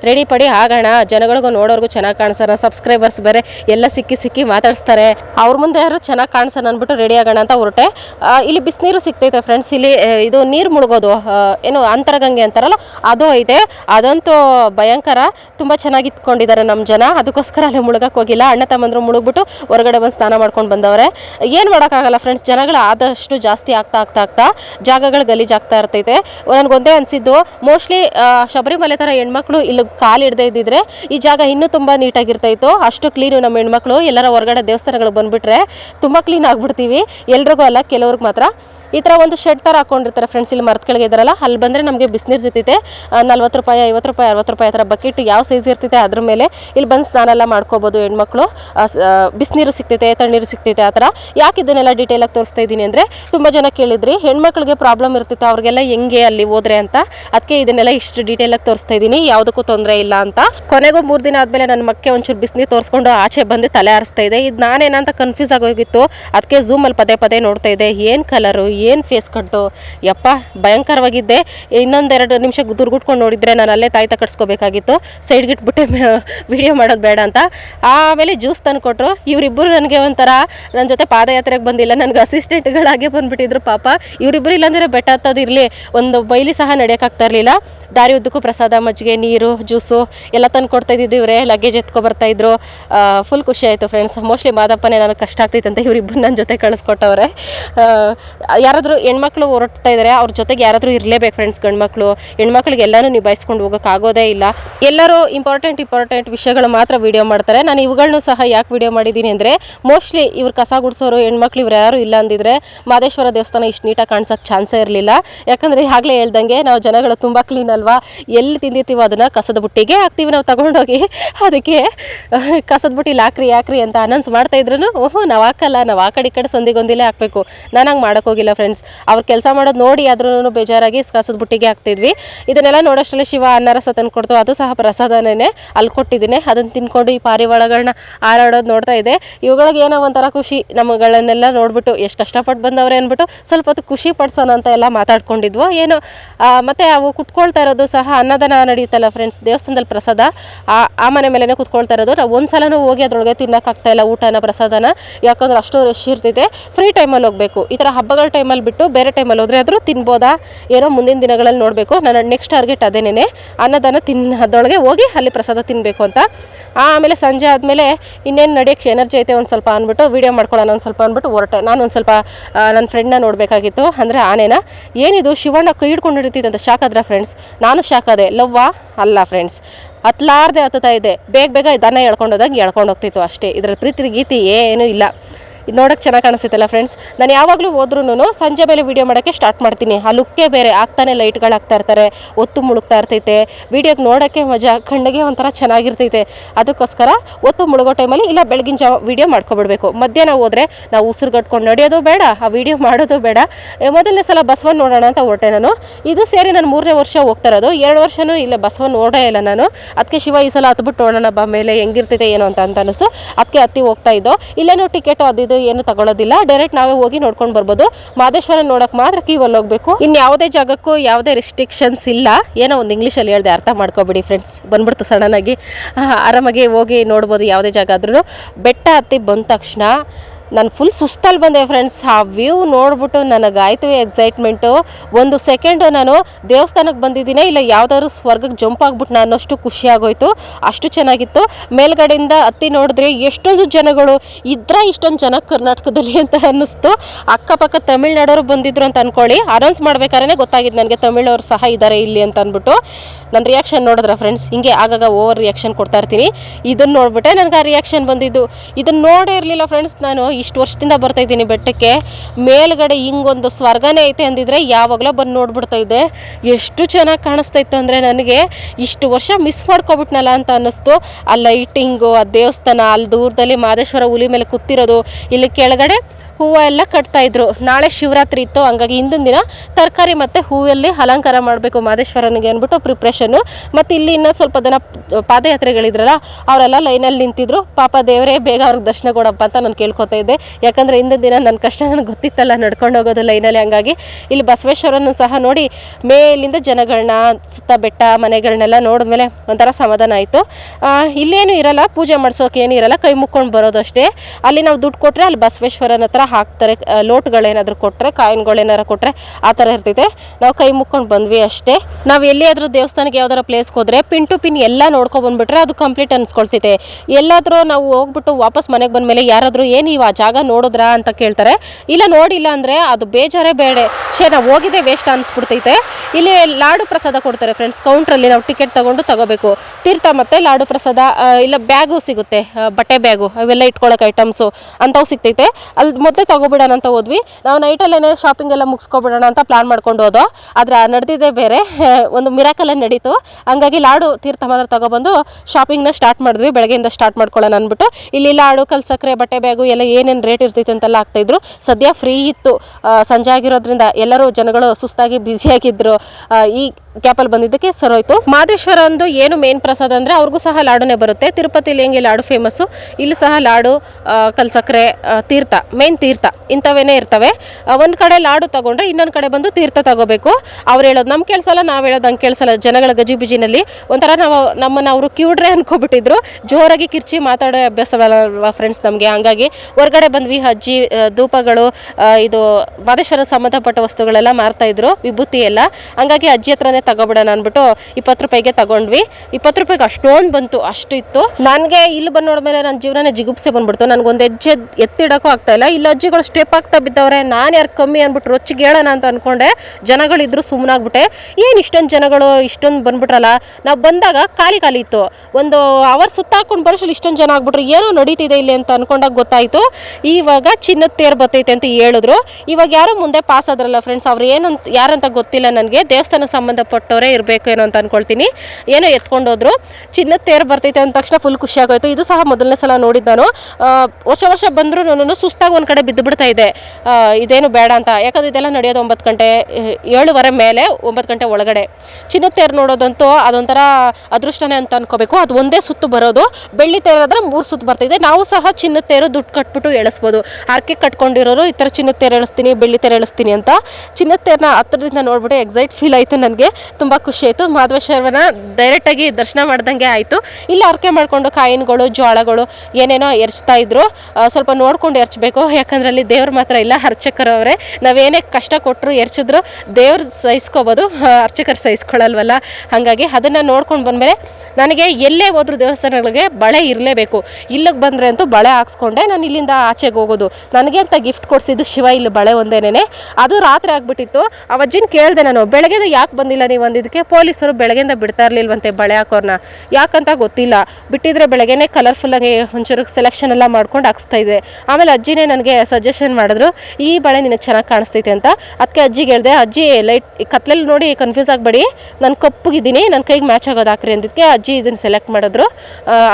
ರೆಡಿ ಪಡಿ ಆಗೋಣ ಜನಗಳಿಗೂ ನೋಡೋರ್ಗು ಚೆನ್ನಾಗಿ ಕಾಣಿಸೋಣ. ಸಬ್ಸ್ಕ್ರೈಬರ್ಸ್ ಬೇರೆ ಎಲ್ಲ ಸಿಕ್ಕಿ ಸಿಕ್ಕಿ ಮಾತಾಡಿಸ್ತಾರೆ. ಅವ್ರ ಮುಂದೆ ಯಾರು ಚೆನ್ನಾಗಿ ಕಾಣಿಸೋಣ ಅಂದ್ಬಿಟ್ಟು ರೆಡಿ ಆಗೋಣ ಅಂತ ಹೊರಟೆ ಇಲ್ಲಿ ಬಿಸಿನೀರು ಸಿಗ್ತೈತೆ ಫ್ರೆಂಡ್ಸ್ ಇಲ್ಲಿ ಇದು ನೀರು ಮುಳುಗೋದು ಏನು ಅಂತರಗಂಗೆ ಅಂತಾರಲ್ಲ, ಅದು ಐತೆ. ಅದಂತೂ ಭಯಂಕರ. ತುಂಬ ಚೆನ್ನಾಗಿ ಇತ್ಕೊಂಡಿದ್ದಾರೆ ನಮ್ಮ ಜನ. ಅದಕ್ಕೋಸ್ಕರ ಅಲ್ಲಿ ಮುಳುಗಕ್ಕೆ ಹೋಗಿಲ್ಲ. ಅಣ್ಣ ತಮ್ಮಂದ್ರು ಮುಳುಗ್ಬಿಟ್ಟು ಹೊರಗಡೆ ಬಂದು ಸ್ನಾನ ಮಾಡ್ಕೊಂಡು ಬಂದವ್ರೆ. ಏನು ಮಾಡೋಕ್ಕಾಗಲ್ಲ ಫ್ರೆಂಡ್ಸ್ ಜನಗಳು ಆದಷ್ಟು ಜಾಸ್ತಿ ಆಗ್ತಾ ಆಗ್ತಾ ಆಗ್ತಾ ಜಾಗಗಳು ಗಲೀಜಾಗ್ತಾ ಇರ್ತೈತೆ. ನನಗೊಂದೇ ಅನಿಸಿದ್ದು ಮೋಸ್ಟ್ಲಿ ಶಬರಿಮಲೆ ಥರ ಹೆಣ್ಮಕ್ಳು ಇಲ್ಲಿ ಕಾಲು ಹಿಡ್ದೇ ಇದ್ದಿದ್ರೆ ಈ ಜಾಗ ಇನ್ನೂ ತುಂಬ ನೀಟಾಗಿರ್ತಾಯಿತ್ತು ಅಷ್ಟು ಕ್ಲೀನು ನಮ್ಮ ಹೆಣ್ಮಕ್ಳು ಎಲ್ಲರ ಹೊರಗಡೆ ದೇವಸ್ಥಾನಗಳಿಗೆ ಬಂದುಬಿಟ್ರೆ ತುಂಬ ಕ್ಲೀನ್ ಆಗಿಬಿಡ್ತೀವಿ. ಎಲ್ರಿಗೂ ಅಲ್ಲ, ಕೆಲವ್ರಿಗೆ ಮಾತ್ರ. ಈ ಥರ ಒಂದು ಶೆಡ್ ಥರ ಹಾಕೊಂಡಿರ್ತಾರೆ ಫ್ರೆಂಡ್ಸ್ ಇಲ್ಲಿ ಮರದ ಕೆಳಗೆ ಅಲ್ಲಿ ಬಂದರೆ ನಮಗೆ ಬಿಸಿನೀರು ಸಿಗ್ತೈತೆ ನಲ್ವತ್ತು ರೂಪಾಯಿ, ಐವತ್ತು ರೂಪಾಯಿ, ಅರವತ್ತು ರೂಪಾಯಿ ಆ ಥರ ಬಕೆಟ್ ಯಾವ ಸೈಜ್ ಇರ್ತೈತೆ ಅದ್ರ ಮೇಲೆ ಇಲ್ಲಿ ಬಂದು ಸ್ನಾನ ಎಲ್ಲ ಮಾಡ್ಕೋಬೋದು ಹೆಣ್ಮಕ್ಳು. ಬಿಸಿನೀರು ಸಿಗ್ತೈತೆ, ತಣ್ಣೀರು ಸಿಗ್ತೈತೆ ಆ ಥರ ಯಾಕೆ ಇದನ್ನೆಲ್ಲ ಡೀಟೇಲಾಗಿ ತೋರಿಸ್ತಾ ಇದ್ದೀನಿ ಅಂದರೆ, ತುಂಬ ಜನ ಕೇಳಿದ್ರಿ, ಹೆಣ್ಮಕ್ಳಿಗೆ ಪ್ರಾಬ್ಲಮ್ ಇರ್ತಿತ್ತು ಅವ್ರಿಗೆಲ್ಲ ಹೆಂಗೆ ಅಲ್ಲಿ ಹೋದ್ರೆ ಅಂತ. ಅದಕ್ಕೆ ಇದನ್ನೆಲ್ಲ ಇಷ್ಟು ಡೀಟೇಲಾಗಿ ತೋರಿಸ್ತಾ ಇದ್ದೀನಿ, ಯಾವುದಕ್ಕೂ ತೊಂದರೆ ಇಲ್ಲ ಅಂತ. ಕೊನೆಗೂ ಮೂರು ದಿನ ಆದಮೇಲೆ ನನ್ನ ಮಕ್ಕೆ ಒಂಚೂರು ಬಿಸಿನೀರು ತೋರಿಸ್ಕೊಂಡು ಆಚೆ ಬಂದು ತಲೆ ಆರಿಸ್ತಾ ಇದೆ. ಇದು ನಾನೇನಂತ ಕನ್ಫ್ಯೂಸ್ ಆಗೋಗಿತ್ತು ಅದಕ್ಕೆ ಝೂಮಲ್ಲಿ ಪದೇ ಪದೇ ನೋಡ್ತಾ ಇದೆ, ಏನು ಕಲರು ಏನು ಫೇಸ್ ಕಟ್ಟು ಯಪ್ಪ, ಭಯಂಕರವಾಗಿದ್ದೆ. ಇನ್ನೊಂದೆರಡು ನಿಮಿಷ ದುರ್ಗುಟ್ಕೊಂಡು ನೋಡಿದರೆ ನಾನು ಅಲ್ಲೇ ತಾಯ್ತ ಕಟ್ಸ್ಕೋಬೇಕಾಗಿತ್ತು. ಸೈಡ್ಗಿಟ್ಬಿಟ್ಟೆ ವೀಡಿಯೋ ಮಾಡೋದು ಬೇಡ ಅಂತ. ಆಮೇಲೆ ಜ್ಯೂಸ್ ತಂದು ಕೊಟ್ಟರು ಇವರಿಬ್ಬರು ನನಗೆ ಒಂಥರ ನನ್ನ ಜೊತೆ ಪಾದಯಾತ್ರೆಗೆ ಬಂದಿಲ್ಲ. ನನಗೆ ಅಸಿಸ್ಟೆಂಟ್ಗಳಾಗೆ ಬಂದುಬಿಟ್ಟಿದ್ರು ಪಾಪ. ಇವರಿಬ್ಬರು ಇಲ್ಲಾಂದರೆ ಬೆಟ್ಟ ಹತ್ತೋದು ಇರಲಿ. ಒಂದು ಬೈಲಿ ಸಹ ನಡೆಯೋಕ್ಕಾಗ್ತಾ ಇರಲಿಲ್ಲ. ದಾರಿ ಉದ್ದಕ್ಕೂ ಪ್ರಸಾದ, ಮಜ್ಜಿಗೆ, ನೀರು ಜ್ಯೂಸು ಎಲ್ಲ ತಂದು ಕೊಡ್ತಾ ಇವರೇ. ಲಗೇಜ್ ಎತ್ಕೊ ಬರ್ತಾ ಇದ್ರು. ಫುಲ್ ಖುಷಿ ಆಯಿತು ಫ್ರೆಂಡ್ಸ್ ಮೋಸ್ಟ್ಲಿ ಮಾದಪ್ಪನೇ ನನಗೆ ಕಷ್ಟ ಆಗ್ತೈತೆ ಅಂತ ಇವರಿಬ್ಬರು ನನ್ನ ಜೊತೆ ಕಳಿಸ್ಕೊಟ್ಟವ್ರೆ. ಯಾರಾದರೂ ಹೆಣ್ಮಕ್ಳು ಹೊರಡ್ತಾ ಇದ್ದಾರೆ ಅವ್ರ ಜೊತೆಗೆ ಯಾರಾದರೂ ಇರಲೇಬೇಕು ಫ್ರೆಂಡ್ಸ್ ಗಂಡ್ಮಕ್ಳು. ಹೆಣ್ಮಕ್ಳಿಗೆ ಎಲ್ಲನೂ ನಿಭಾಯಿಸ್ಕೊಂಡು ಹೋಗೋಕ್ಕಾಗೋದೇ ಇಲ್ಲ. ಎಲ್ಲರೂ ಇಂಪಾರ್ಟೆಂಟ್ ಇಂಪಾರ್ಟೆಂಟ್ ವಿಷಯಗಳು ಮಾತ್ರ ವೀಡಿಯೋ ಮಾಡ್ತಾರೆ. ನಾನು ಇವುಗಳನ್ನು ಸಹ ಯಾಕೆ ವೀಡಿಯೋ ಮಾಡಿದ್ದೀನಿ ಅಂದರೆ ಮೋಸ್ಟ್ಲಿ ಇವ್ರು ಕಸ ಗುಡಿಸೋರು, ಹೆಣ್ಮಕ್ಳು ಇವ್ರು ಯಾರು ಇಲ್ಲ ಅಂದಿದ್ರೆ, ಮಾದೇಶ್ವರ ದೇವಸ್ಥಾನ ಇಷ್ಟು ನೀಟಾಗಿ ಕಾಣಿಸೋಕೆ ಚಾನ್ಸೇ ಇರಲಿಲ್ಲ. ಯಾಕಂದರೆ ಆಗಲೇ ಹೇಳ್ದಂಗೆ ನಾವು ಜನಗಳು ತುಂಬ ಕ್ಲೀನ್ ಅಲ್ವಾ? ಎಲ್ಲಿ ತಿಂದಿರ್ತೀವೋ ಅದನ್ನು ಕಸದ ಬುಟ್ಟಿಗೆ ಹಾಕ್ತೀವಿ ನಾವು ತಗೊಂಡೋಗಿ. ಅದಕ್ಕೆ ಕಸದ ಬುಟ್ಟಿಲಿ ಹಾಕ್ರಿ ಯಾಕ್ರಿ ಅಂತ ಅನೌನ್ಸ್ ಮಾಡ್ತಾ ಇದ್ರು ಓಹೋ, ನಾವು ಹಾಕಲ್ಲ, ನಾವು ಆ ಕಡೆ ಈ ಕಡೆ ಸಂದಿಗೊಂದಿಲ್ಲೇ ಹಾಕಬೇಕು. ನಾನು ಹಂಗೆ ಮಾಡೋಕ್ಕೋಗಿಲ್ಲ ಫ್ರೆಂಡ್ಸ್ ಅವ್ರು ಕೆಲಸ ಮಾಡೋದು ನೋಡಿ ಆದ್ರೂ ಬೇಜಾರಾಗಿ ಕಸದ ಬುಟ್ಟಿಗೆ ಹಾಕ್ತಿದ್ವಿ. ಇದನ್ನೆಲ್ಲ ನೋಡೋಷ್ಟರಲ್ಲಿ ಶಿವ ಅನ್ನರಸ ತಂದು ಕೊಡ್ತು. ಅದು ಸಹ ಪ್ರಸಾದನೇ ಅಲ್ಲಿ ಕೊಟ್ಟಿದ್ದೀನಿ. ಅದನ್ನು ತಿನ್ಕೊಂಡು ಈ ಪಾರಿವಾಳಗಳನ್ನ ಹಾರಾಡೋದು ನೋಡ್ತಾ ಇದೆ. ಇವುಗಳಿಗೆ ಏನೋ ಒಂಥರ ಖುಷಿ. ನಮ್ಮಗಳನ್ನೆಲ್ಲ ನೋಡ್ಬಿಟ್ಟು ಎಷ್ಟು ಕಷ್ಟಪಟ್ಟು ಬಂದವ್ರೆ ಅಂದ್ಬಿಟ್ಟು ಸ್ವಲ್ಪ ಅದು ಖುಷಿ ಪಡ್ಸೋಣ ಅಂತ ಎಲ್ಲ ಮಾತಾಡ್ಕೊಂಡಿದ್ವು. ಏನೋ ಮತ್ತು ಅವು ಕುತ್ಕೊಳ್ತಾ ಇರೋದು ಸಹ ಅನ್ನದಾನ ನಡೆಯುತ್ತಲ್ಲ ಫ್ರೆಂಡ್ಸ್ ದೇವಸ್ಥಾನದಲ್ಲಿ ಪ್ರಸಾದ. ಆ ಆ ಮನೆ ಮೇಲೇ ಕುತ್ಕೊಳ್ತಾ ಇರೋದು. ನಾವು ಒಂದು ಸಲನೂ ಹೋಗಿ ಅದರೊಳಗೆ ತಿನ್ನೋಕ್ಕಾಗ್ತಾ ಇಲ್ಲ ಊಟನ ಪ್ರಸಾದನ. ಯಾಕಂದ್ರೆ ಅಷ್ಟು ರಶ್ ಇರ್ತೈತೆ ಫ್ರೀ ಟೈಮಲ್ಲಿ ಹೋಗಬೇಕು. ಈ ಥರ ಹಬ್ಬಗಳ ಟೈಮಲ್ಲಿ ಬಿಟ್ಟು ಬೇರೆ ಟೈಮಲ್ಲಿ ಹೋದರೆ ಆದರೂ ತಿನ್ಬೋದಾ? ಏನೋ ಮುಂದಿನ ದಿನಗಳಲ್ಲಿ ನೋಡಬೇಕು. ನನ್ನ ನೆಕ್ಸ್ಟ್ ಟಾರ್ಗೆಟ್ ಅದೇನೇ ಅನ್ನದಾನ ತಿನ್ನೋದೊಳಗೆ ಹೋಗಿ ಅಲ್ಲಿ ಪ್ರಸಾದ ತಿನ್ನಬೇಕು ಅಂತ. ಆಮೇಲೆ ಸಂಜೆ ಆದಮೇಲೆ ಇನ್ನೇನು ನಡೆಯೋಕ್ಕೆ ಎನರ್ಜಿ ಐತೆ ಒಂದು ಸ್ವಲ್ಪ ಅಂದ್ಬಿಟ್ಟು ವೀಡಿಯೋ ಮಾಡ್ಕೊಳ್ಳೋಣ ಒಂದು ಸ್ವಲ್ಪ ಅಂದ್ಬಿಟ್ಟು ಹೊರಟೆ. ನಾನು ಒಂದು ಸ್ವಲ್ಪ ನನ್ನ ಫ್ರೆಂಡ್ನ ನೋಡಬೇಕಾಗಿತ್ತು. ಅಂದರೆ ಆನೆನ. ಏನಿದು? ಶಿವಣ್ಣ ಕೈ ಹಿಡ್ಕೊಂಡು ಶಾಕ್ ಆದ್ರ ಫ್ರೆಂಡ್ಸ್ ನಾನು ಶಾಕ್ ಅದೇ ಲವ್ವಾ? ಅಲ್ಲ ಫ್ರೆಂಡ್ಸ್ ಹತ್ಲಾರ್ದೆ ಹತ್ತುತ್ತಾ ಇದೆ. ಬೇಗ ಬೇಗ ದನ ಎಳ್ಕೊಂಡೋದಾಗ ಎಳ್ಕೊಂಡು ಹೋಗ್ತಿತ್ತು ಅಷ್ಟೇ. ಇದರಲ್ಲಿ ಪ್ರೀತಿ ಗೀತಿ ಏನೂ ಇಲ್ಲ. ಇದು ನೋಡೋಕೆ ಚೆನ್ನಾಗಿ ಕಾಣಿಸುತ್ತಲ್ಲ ಫ್ರೆಂಡ್ಸ್ ನಾನು ಯಾವಾಗಲೂ ಹೋದ್ರೂ ಸಂಜೆ ಮೇಲೆ ವೀಡಿಯೋ ಮಾಡೋಕ್ಕೆ ಸ್ಟಾರ್ಟ್ ಮಾಡ್ತೀನಿ. ಆ ಲುಕ್ಕೇ ಬೇರೆ, ಆಗ್ತಾನೆ ಲೈಟ್ಗಳು ಹಾಕ್ತಾ ಇರ್ತಾರೆ, ಒತ್ತು ಮುಳುಗ್ತಾ ಇರ್ತೈತೆ. ವೀಡಿಯೋಗೆ ನೋಡೋಕ್ಕೆ ಮಜಾ, ಕಣ್ಣಿಗೆ ಒಂಥರ ಚೆನ್ನಾಗಿರ್ತೈತೆ. ಅದಕ್ಕೋಸ್ಕರ ಒತ್ತು ಮುಳುಗೋ ಟೈಮಲ್ಲಿ ಇಲ್ಲ ಬೆಳಗಿನ ಜಾವ ವೀಡಿಯೋ ಮಾಡ್ಕೊಬಿಡ್ಬೇಕು. ಮಧ್ಯಾಹ್ನ ಹೋದರೆ ನಾವು ಉಸಿರು ಕಟ್ಕೊಂಡು ನಡೆಯೋದು ಬೇಡ, ಆ ವೀಡಿಯೋ ಮಾಡೋದು ಬೇಡ. ಮೊದಲನೇ ಸಲ ಬಸವನ್ ನೋಡೋಣ ಅಂತ ಹೊರಟೆ ನಾನು. ಇದು ಸೇರಿ ನಾನು ಮೂರನೇ ವರ್ಷ ಹೋಗ್ತಾ ಇರೋದು. ಎರಡು ವರ್ಷವೂ ಇಲ್ಲ, ಬಸವನ್ ನೋಡೇ ಇಲ್ಲ ನಾನು. ಅದಕ್ಕೆ ಶಿವ ಈ ಸಲ ಹತ್ಬಿಟ್ಟು ನೋಡೋಣ, ಬಾ ಮೇಲೆ ಹೆಂಗಿರ್ತೈತೆ, ಏನು ಅಂತ ಅಂತ ಅನ್ನಿಸ್ತು ಅದಕ್ಕೆ ಹತ್ತಿ ಹೋಗ್ತಾ ಇದ್ದೋ, ಇಲ್ಲೇನೋ ಟಿಕೆಟು ಅದು ಇದು ಏನು ತಗೊಳ್ಳೋದಿಲ್ಲ. ಡೈರೆಕ್ಟ್ ನಾವೇ ಹೋಗಿ ನೋಡ್ಕೊಂಡು ಬರ್ಬೋದು. ಮಾದೇಶ್ವರ ನೋಡೋಕೆ ಮಾತ್ರ ಕೀವಲ್ಲಿ ಹೋಗಬೇಕು. ಇನ್ನು ಯಾವುದೇ ಜಾಗಕ್ಕೂ ಯಾವುದೇ ರಿಸ್ಟ್ರಿಕ್ಷನ್ಸ್ ಇಲ್ಲ. ಏನೋ ಒಂದು ಇಂಗ್ಲೀಷಲ್ಲಿ ಹೇಳ್ದೆ ಅರ್ಥ ಮಾಡ್ಕೊಬಿಡಿ ಫ್ರೆಂಡ್ಸ್ ಬಂದ್ಬಿಡ್ತು ಸಡನ್ನಾಗಿ. ಆರಾಮಾಗಿ ಹೋಗಿ ನೋಡ್ಬೋದು ಯಾವುದೇ ಜಾಗ ಆದ್ರೂ. ಬೆಟ್ಟ ಹತ್ತಿ ಬಂದ ತಕ್ಷಣ ನಾನು ಫುಲ್ ಸುಸ್ತಲ್ಲಿ ಬಂದೆ ಫ್ರೆಂಡ್ಸ್ ಆ ವ್ಯೂ ನೋಡ್ಬಿಟ್ಟು ನನಗಾಯ್ತು ಎಕ್ಸೈಟ್ಮೆಂಟು ಒಂದು ಸೆಕೆಂಡು ನಾನು ದೇವಸ್ಥಾನಕ್ಕೆ ಬಂದಿದ್ದೀನಿ ಇಲ್ಲ ಯಾವುದಾದ್ರು ಸ್ವರ್ಗಕ್ಕೆ ಜಂಪ್ ಆಗ್ಬಿಟ್ಟು ಅನ್ನೋಷ್ಟು ಖುಷಿ ಆಗೋಯ್ತು. ಅಷ್ಟು ಚೆನ್ನಾಗಿತ್ತು. ಮೇಲ್ಗಡೆಯಿಂದ ಹತ್ತಿ ನೋಡಿದ್ರೆ ಎಷ್ಟೊಂದು ಜನಗಳು, ಇದ್ರ ಇಷ್ಟೊಂದು ಜನ ಕರ್ನಾಟಕದಲ್ಲಿ ಅಂತ ಅನ್ನಿಸ್ತು. ಅಕ್ಕಪಕ್ಕ ತಮಿಳ್ನಾಡೋರು ಬಂದಿದ್ರು ಅಂತ ಅನ್ಕೊಳ್ಳಿ. ಅನೌನ್ಸ್ ಮಾಡ್ಬೇಕಾದ್ರೆ ಗೊತ್ತಾಗಿದ್ದು ನನಗೆ. ತಮಿಳವರು ಸಹ ಇದ್ದಾರೆ ಇಲ್ಲಿ ಅಂತ ಅಂದ್ಬಿಟ್ಟು ನನ್ನ ರಿಯಾಕ್ಷನ್ ನೋಡಿದ್ರ ಫ್ರೆಂಡ್ಸ್ ಹಿಂಗೆ ಆಗಾಗ ಓವರ್ ರಿಯಾಕ್ಷನ್ ಕೊಡ್ತಾ ಇರ್ತೀನಿ. ಇದನ್ನು ನೋಡ್ಬಿಟ್ಟೆ ನನಗೆ ಆ ರಿಯಾಕ್ಷನ್ ಬಂದಿದ್ದು. ಇದನ್ನು ನೋಡೇ ಇರಲಿಲ್ಲ ಫ್ರೆಂಡ್ಸ್ ನಾನು ಇಷ್ಟು ವರ್ಷದಿಂದ ಬರ್ತಾ ಇದ್ದೀನಿ ಬೆಟ್ಟಕ್ಕೆ. ಮೇಲ್ಗಡೆ ಹಿಂಗೊಂದು ಸ್ವರ್ಗನೇ ಐತೆ ಅಂದಿದ್ರೆ ಯಾವಾಗಲೂ ಬಂದು ನೋಡ್ಬಿಡ್ತಾ ಇದ್ದೆ. ಎಷ್ಟು ಚೆನ್ನಾಗಿ ಕಾಣಿಸ್ತಾ ಇತ್ತು ಅಂದರೆ ನನಗೆ ಇಷ್ಟು ವರ್ಷ ಮಿಸ್ ಮಾಡ್ಕೊಬಿಟ್ನಲ್ಲ ಅಂತ ಅನ್ನಿಸ್ತು. ಆ ಲೈಟಿಂಗು ಆ ದೇವಸ್ಥಾನ, ಅಲ್ಲಿ ದೂರದಲ್ಲಿ ಮಾದೇಶ್ವರ ಹುಲಿ ಮೇಲೆ ಕೂತಿರೋದು, ಇಲ್ಲಿ ಕೆಳಗಡೆ ಹೂವು ಎಲ್ಲ ಕಟ್ತಾ ಇದ್ರು. ನಾಳೆ ಶಿವರಾತ್ರಿ ಇತ್ತು, ಹಂಗಾಗಿ ಹಿಂದಿನ ದಿನ ತರಕಾರಿ ಮತ್ತು ಹೂವಲ್ಲಿ ಅಲಂಕಾರ ಮಾಡಬೇಕು ಮಾದೇಶ್ವರನಿಗೆ ಅಂದ್ಬಿಟ್ಟು ಪ್ರಿಪ್ರೇಷನು ಮತ್ತು ಇಲ್ಲಿ ಇನ್ನೊಂದು ಸ್ವಲ್ಪ ಜನ ಪಾದಯಾತ್ರೆಗಳಿದ್ರಲ್ಲ, ಅವರೆಲ್ಲ ಲೈನಲ್ಲಿ ನಿಂತಿದ್ರು. ಪಾಪ ದೇವರೇ, ಬೇಗ ಅವ್ರಿಗೆ ದರ್ಶನ ಕೊಡಪ್ಪ ಅಂತ ನಾನು ಕೇಳ್ಕೊತಾ ಇದ್ದೆ. ಯಾಕಂದರೆ ಹಿಂದಿನ ದಿನ ನನ್ನ ಕಷ್ಟ ನನಗೆ ಗೊತ್ತಿತ್ತಲ್ಲ, ನಡ್ಕೊಂಡು ಹೋಗೋದು ಲೈನಲ್ಲಿ ಹಂಗಾಗಿ ಇಲ್ಲಿ ಬಸವೇಶ್ವರನ ಸಹ ನೋಡಿ ಮೇಲಿಂದ ಜನಗಳನ್ನ ಸುತ್ತ ಬೆಟ್ಟ ಮನೆಗಳನ್ನೆಲ್ಲ ನೋಡಿದ್ಮೇಲೆ ಒಂಥರ ಸಮಾಧಾನ ಆಯಿತು. ಇಲ್ಲೇನು ಇರಲ್ಲ, ಪೂಜೆ ಮಾಡ್ಸೋಕೆ ಏನು ಇರಲ್ಲ, ಕೈ ಮುಕ್ಕೊಂಡು ಬರೋದು ಅಷ್ಟೇ ಅಲ್ಲಿ ನಾವು ದುಡ್ಡು ಕೊಟ್ಟರೆ ಅಲ್ಲಿ ಬಸವೇಶ್ವರನ ಹತ್ರ ಹಾಕ್ತಾರೆ ಲೋಟ್ಗಳೇನಾದರೂ ಕೊಟ್ಟರೆ ಕಾಯಿನ್ಗಳೇನಾರು ಕೊಟ್ಟರೆ ಆ ಥರ ಇರ್ತೈತೆ. ನಾವು ಕೈ ಮುಕ್ಕೊಂಡು ಬಂದ್ವಿ ಅಷ್ಟೇ. ನಾವು ಎಲ್ಲಿಯಾದರೂ ದೇವಸ್ಥಾನಕ್ಕೆ ಯಾವ್ದಾರ ಪ್ಲೇಸ್ಗೆ ಹೋದರೆ, ಪಿನ್ ಟು ಪಿನ್ ಎಲ್ಲ ನೋಡ್ಕೊಬಂದ್ಬಿಟ್ರೆ ಅದು ಕಂಪ್ಲೀಟ್ ಅನ್ಸ್ಕೊಳ್ತೈತೆ. ಎಲ್ಲಾದರೂ ನಾವು ಹೋಗ್ಬಿಟ್ಟು ವಾಪಸ್ ಮನೆಗೆ ಬಂದಮೇಲೆ ಯಾರಾದರೂ, ಏನು ಇವು ಆ ಜಾಗ ನೋಡಿದ್ರಾ? ಅಂತ ಕೇಳ್ತಾರೆ. ಇಲ್ಲ ನೋಡಿಲ್ಲ ಅಂದರೆ ಅದು ಬೇಜಾರೇ ಬೇಡ. ಛೇ, ನಾವು ಹೋಗಿದ್ದೆ ವೇಸ್ಟ್ ಅನಿಸ್ಬಿಡ್ತೈತೆ. ಇಲ್ಲಿ ಲಾಡು ಪ್ರಸಾದ ಕೊಡ್ತಾರೆ ಫ್ರೆಂಡ್ಸ್ ಕೌಂಟ್ರಲ್ಲಿ ನಾವು ಟಿಕೆಟ್ ತಗೊಂಡು ತಗೋಬೇಕು. ತೀರ್ಥ ಮತ್ತು ಲಾಡು ಪ್ರಸಾದ ಇಲ್ಲ ಬ್ಯಾಗು ಸಿಗುತ್ತೆ ಬಟ್ಟೆ ಬ್ಯಾಗು, ಅವೆಲ್ಲ ಇಟ್ಕೊಳ್ಳೋಕೆ ಐಟಮ್ಸು ಅಂಥವು ಸಿಗ್ತೈತೆ. ಅಲ್ಲಿ ಮೊದಲೇ ತಗೋಬಿಡೋಣ ಅಂತ ಹೋದ್ವಿ. ನಾವು ನೈಟಲ್ಲೇ ಶಾಪಿಂಗ್ ಎಲ್ಲ ಮುಗಿಸ್ಕೊಬಿಡೋಣ ಅಂತ ಪ್ಲಾನ್ ಮಾಡ್ಕೊಂಡು ಹೋದೋ. ಆದರೆ ನಡೆದಿದ್ದೇ ಬೇರೆ. ಒಂದು ಮಿರಾಕಲ್ಲ ನಡೀತು. ಹಂಗಾಗಿ ಲಾಡು ತೀರ್ಥ ಮಾತ್ರ ತಗೊಬಂದು ಶಾಪಿಂಗ್ನ ಸ್ಟಾರ್ಟ್ ಮಾಡಿದ್ವಿ. ಬೆಳಗ್ಗೆಯಿಂದ ಸ್ಟಾರ್ಟ್ ಮಾಡ್ಕೊಳ್ಳೋಣ ಅಂದ್ಬಿಟ್ಟು. ಇಲ್ಲಿ ಲಾಡು ಕಲ್ ಸಕ್ಕರೆ ಬಟ್ಟೆ ಬ್ಯಾಗು ಎಲ್ಲ ಏನೇನು ರೇಟ್ ಇರ್ತೈತೆ ಅಂತೆಲ್ಲ ಹಾಕ್ತಾಯಿದ್ರು ಸದ್ಯ ಫ್ರೀ ಇತ್ತು. ಸಂಜೆ ಆಗಿರೋದ್ರಿಂದ ಎಲ್ಲರೂ ಜನಗಳು ಸುಸ್ತಾಗಿ ಬ್ಯುಸಿಯಾಗಿದ್ದರು ಈ ಕ್ಯಾಪಲ್ಲಿ ಬಂದಿದ್ದಕ್ಕೆ ಸರೋಯ್ತು. ಮಾದೇಶ್ವರ ಒಂದು ಏನು ಮೇನ್ ಪ್ರಸಾದ ಅಂದರೆ ಅವ್ರಿಗೂ ಸಹ ಲಾಡುನೇ ಬರುತ್ತೆ. ತಿರುಪತಿಲಿ ಹೆಂಗೆ ಲಾಡು ಫೇಮಸ್ಸು ಇಲ್ಲಿ ಸಹ ಲಾಡು ಕಲ್ಸಕ್ರೆ ಕಲ್ ಸಕ್ಕರೆ ಆ, ತೀರ್ಥ ಮೇನ್ ತೀರ್ಥ, ಇಂಥವೇನೇ ಇರ್ತವೆ. ಒಂದು ಕಡೆ ಲಾಡು ತಗೊಂಡ್ರೆ ಇನ್ನೊಂದು ಕಡೆ ಬಂದು ತೀರ್ಥ ತಗೋಬೇಕು. ಅವ್ರು ಹೇಳೋದು ನಮ್ಮ ಕೇಳಿಸಲ್ಲ ನಾವು ಹೇಳೋದು ಹಂಗೆ ಕೇಳಿಸಲ್ಲ ಜನಗಳ ಗಜಿಬಿಜಿನಲ್ಲಿ ಒಂಥರ ನಾವು ನಮ್ಮನ್ನು ಅವರು ಕ್ಯೂಡ್ರೆ ಅನ್ಕೊಬಿಟ್ಟಿದ್ರು. ಜೋರಾಗಿ ಕಿರ್ಚಿ ಮಾತಾಡೋ ಅಭ್ಯಾಸವಲ್ಲ ಫ್ರೆಂಡ್ಸ್ ನಮಗೆ? ಹಂಗಾಗಿ ಹೊರಗಡೆ ಬಂದ್ವಿ ಅಜ್ಜಿ ಧೂಪಗಳು ಇದು ಮಾದೇಶ್ವರ ಸಂಬಂಧಪಟ್ಟ ವಸ್ತುಗಳೆಲ್ಲ ಮಾರ್ತಾ ಇದ್ರು. ವಿಭೂತಿ ಎಲ್ಲ. ಹಂಗಾಗಿ ಅಜ್ಜಿ ಹತ್ರನೇ ತಗೋಬಿಡೋಣ ಅಂದ್ಬಿಟ್ಟು ಇಪ್ಪತ್ತು ರೂಪಾಯಿಗೆ ತಗೊಂಡ್ವಿ. ಇಪ್ಪತ್ತು ರೂಪಾಯಿಗೆ ಅಷ್ಟೊಂದು ಬಂತು ಅಷ್ಟು ಇತ್ತು ನನಗೆ ಇಲ್ಲಿ ಬಂದು ನೋಡಿದ್ಮೇಲೆ ನನ್ನ ಜೀವನನೇ ಜಿಗುಪ್ಸೆ ಬಂದ್ಬಿಡ್ತು. ನನಗೊಂದು ಹೆಜ್ಜೆ ಎತ್ತಿಡೋಕ್ಕೂ ಆಗ್ತಾ ಇಲ್ಲ. ಇಲ್ಲಿ ಅಜ್ಜಿಗಳು ಸ್ಟೆಪ್ ಆಗ್ತಾ ಬಿದ್ದವ್ರೆ, ನಾನು ಯಾರು ಕಮ್ಮಿ ಅಂದ್ಬಿಟ್ಟು ರೊಚ್ಚಿಗೆ ಹೇಳೋಣ ಅಂತ ಅಂದ್ಕೊಂಡೆ ಜನಗಳಿದ್ರು ಸುಮ್ಮನಾಗ್ಬಿಟ್ಟೆ ಏನು ಇಷ್ಟೊಂದು ಜನಗಳು ಇಷ್ಟೊಂದು ಬಂದ್ಬಿಟ್ರಲ್ಲ? ನಾವು ಬಂದಾಗ ಖಾಲಿ ಖಾಲಿ ಇತ್ತು. ಒಂದು ಅವರ್ ಸುತ್ತಾಕೊಂಡು ಬರೋಷ್ಟು ಇಷ್ಟೊಂದು ಜನ ಆಗ್ಬಿಟ್ರು. ಏನೋ ನಡೀತಿದೆ ಇಲ್ಲಿ ಅಂತ ಅಂದ್ಕೊಂಡಾಗ ಗೊತ್ತಾಯಿತು. ಇವಾಗ ಚಿನ್ನದ ತೇರು ಬರ್ತೈತೆ ಅಂತ ಹೇಳಿದ್ರು. ಇವಾಗ ಯಾರೋ ಮುಂದೆ ಪಾಸ್ ಆದ್ರಲ್ಲ ಫ್ರೆಂಡ್ಸ್ ಅವ್ರು ಏನಂತ ಯಾರಂತ ಗೊತ್ತಿಲ್ಲ ನನಗೆ. ದೇವಸ್ಥಾನಕ್ಕೆ ಸಂಬಂಧಪಟ್ಟವರೇ ಇರಬೇಕು ಏನೋ ಅಂತ ಅಂದ್ಕೊಳ್ತೀನಿ ಏನೋ ಎತ್ಕೊಂಡೋದ್ರು ಚಿನ್ನದ ತೇರು ಬರ್ತೈತೆ ಅಂದ ತಕ್ಷಣ ಫುಲ್ ಖುಷಿ ಆಗೋಯ್ತು. ಇದು ಸಹ ಮೊದಲನೇ ಸಲ ನೋಡಿದ್ದು ನಾನು. ವರ್ಷ ವರ್ಷ ಬಂದರೂ ನಾನು ಸುಸ್ತಾಗಿ ಒಂದು ಕಡೆ ಬಿದ್ದು ಬಿಡ್ತಾ ಇದೆ. ಇದೇನು ಬೇಡ ಅಂತ. ಯಾಕಂದ್ರೆ ಇದೆಲ್ಲ ನಡೆಯೋದು ಒಂಬತ್ತು ಗಂಟೆ, ಏಳುವರೆ ಮೇಲೆ ಒಂಬತ್ತು ಗಂಟೆ ಒಳಗಡೆ. ಚಿನ್ನದ ತೇರು ನೋಡೋದಂತೂ ಅದೊಂಥರ ಅದೃಷ್ಟನೇ ಅಂತ ಅನ್ಕೋಬೇಕು. ಅದು ಒಂದೇ ಸುತ್ತು ಬರೋದು. ಬೆಳ್ಳಿ ತೇರಾದ್ರೆ ಮೂರು ಸುತ್ತು ಬರ್ತಿದೆ ನಾವು ಸಹ ಚಿನ್ನದ ತೇರು ದುಡ್ಡು ಕಟ್ಬಿಟ್ಟು ಎಳಿಸ್ಬೋದು. ಹರಕೆ ಕಟ್ಕೊಂಡಿರೋರು ಈ ಥರ ಚಿನ್ನದ ತೇರು ಎಳಿಸ್ತೀನಿ, ಬೆಳ್ಳಿ ತೇರು ಎಳಿಸ್ತೀನಿ ಅಂತ. ಚಿನ್ನದ ತೇರನ್ನ ಹತ್ರದಿಂದ ನೋಡ್ಬಿಟ್ಟು ಎಕ್ಸೈಟ್ ಫೀಲ್ ಆಯಿತು ನನಗೆ. ತುಂಬ ಖುಷಿ ಆಯಿತು. ಮಾಧವೇಶ್ವರನ ಡೈರೆಕ್ಟಾಗಿ ದರ್ಶನ ಮಾಡ್ದಂಗೆ ಆಯಿತು. ಇಲ್ಲಿ, ಹರಕೆ ಮಾಡಿಕೊಂಡು ಕಾಯಿನ್ಗಳು ಜೋಳಗಳು ಏನೇನೋ ಎರ್ಚ್ತಾ ಇದ್ರು. ಸ್ವಲ್ಪ ನೋಡ್ಕೊಂಡು ಎರ್ಚಬೇಕು. ಯಾಕಂದ್ರೆ ಅಲ್ಲಿ ದೇವ್ರು ಮಾತ್ರ ಇಲ್ಲ, ಅರ್ಚಕರು ಅವರೇ. ನಾವೇನೇ ಕಷ್ಟ ಕೊಟ್ಟರು ಎರ್ಚಿದ್ರು ದೇವ್ರು ಸಹಿಸ್ಕೋಬೋದು ಅರ್ಚಕರು ಸಹಿಸ್ಕೊಳ್ಳಲ್ವಲ್ಲ ಹಾಗಾಗಿ ಅದನ್ನು ನೋಡ್ಕೊಂಡು ಬಂದಮೇಲೆ ನನಗೆ ಎಲ್ಲೇ ಹೋದ್ರು ದೇವಸ್ಥಾನಗಳಿಗೆ ಬಳೆ ಇರಲೇಬೇಕು. ಇಲ್ಲಿಗೆ ಬಂದರೆ ಅಂತೂ ಬಳೆ ಹಾಕ್ಸ್ಕೊಂಡೆ, ನಾನು ಇಲ್ಲಿಂದ ಆಚೆಗೆ ಹೋಗೋದು. ನನಗೆ ಅಂತ ಗಿಫ್ಟ್ ಕೊಡಿಸಿದ್ದು ಶಿವ ಇಲ್ಲಿ ಬಳೆ ಒಂದೇನೆ ಅದು ರಾತ್ರಿ ಆಗಿಬಿಟ್ಟಿತ್ತು. ಆ ಅಜ್ಜಿನ ಕೇಳಿದೆ ನಾನು ಬೆಳಗ್ಗೆ ಯಾಕೆ ಬಂದಿಲ್ಲ ನೀವು ಒಂದಿದ್ದಕ್ಕೆ ಪೊಲೀಸರು ಬೆಳಗ್ಗೆಯಿಂದ ಬಿಡ್ತಾ ಇರಲಿಲ್ವಂತೆ ಬಳೆ ಹಾಕೋರ್ನ. ಯಾಕಂತ ಗೊತ್ತಿಲ್ಲ. ಬಿಟ್ಟಿದ್ರೆ ಬೆಳಗ್ಗೆನೇ ಕಲರ್ಫುಲ್ಲಾಗಿ ಒಂಚೂರು ಸೆಲೆಕ್ಷನ್ ಎಲ್ಲ ಮಾಡ್ಕೊಂಡು ಹಾಕ್ಸ್ತಾ ಇದ್ದೆ. ಆಮೇಲೆ ಅಜ್ಜಿನೇ ನನಗೆ ಸಜೆಷನ್ ಮಾಡಿದ್ರು, ಈ ಬಳೆ ನಿನಗೆ ಚೆನ್ನಾಗಿ ಕಾಣಿಸ್ತೈತೆ ಅಂತ. ಅದಕ್ಕೆ ಅಜ್ಜಿಗೆ ಹೇಳಿದೆ, ಅಜ್ಜಿ, ಲೈಟ್ ಕತ್ಲಲ್ಲಿ ನೋಡಿ ಕನ್ಫ್ಯೂಸ್ ಆಗಬೇಡಿ. ನಾನು ಕಪ್ಪಗಿದ್ದೀನಿ ನನ್ನ ಕೈಗೆ ಮ್ಯಾಚ್ ಆಗೋದು ಹಾಕ್ರಿ ಅಂದಿದ್ದಕ್ಕೆ ಅಜ್ಜಿ ಇದನ್ನು ಸೆಲೆಕ್ಟ್ ಮಾಡಿದ್ರು.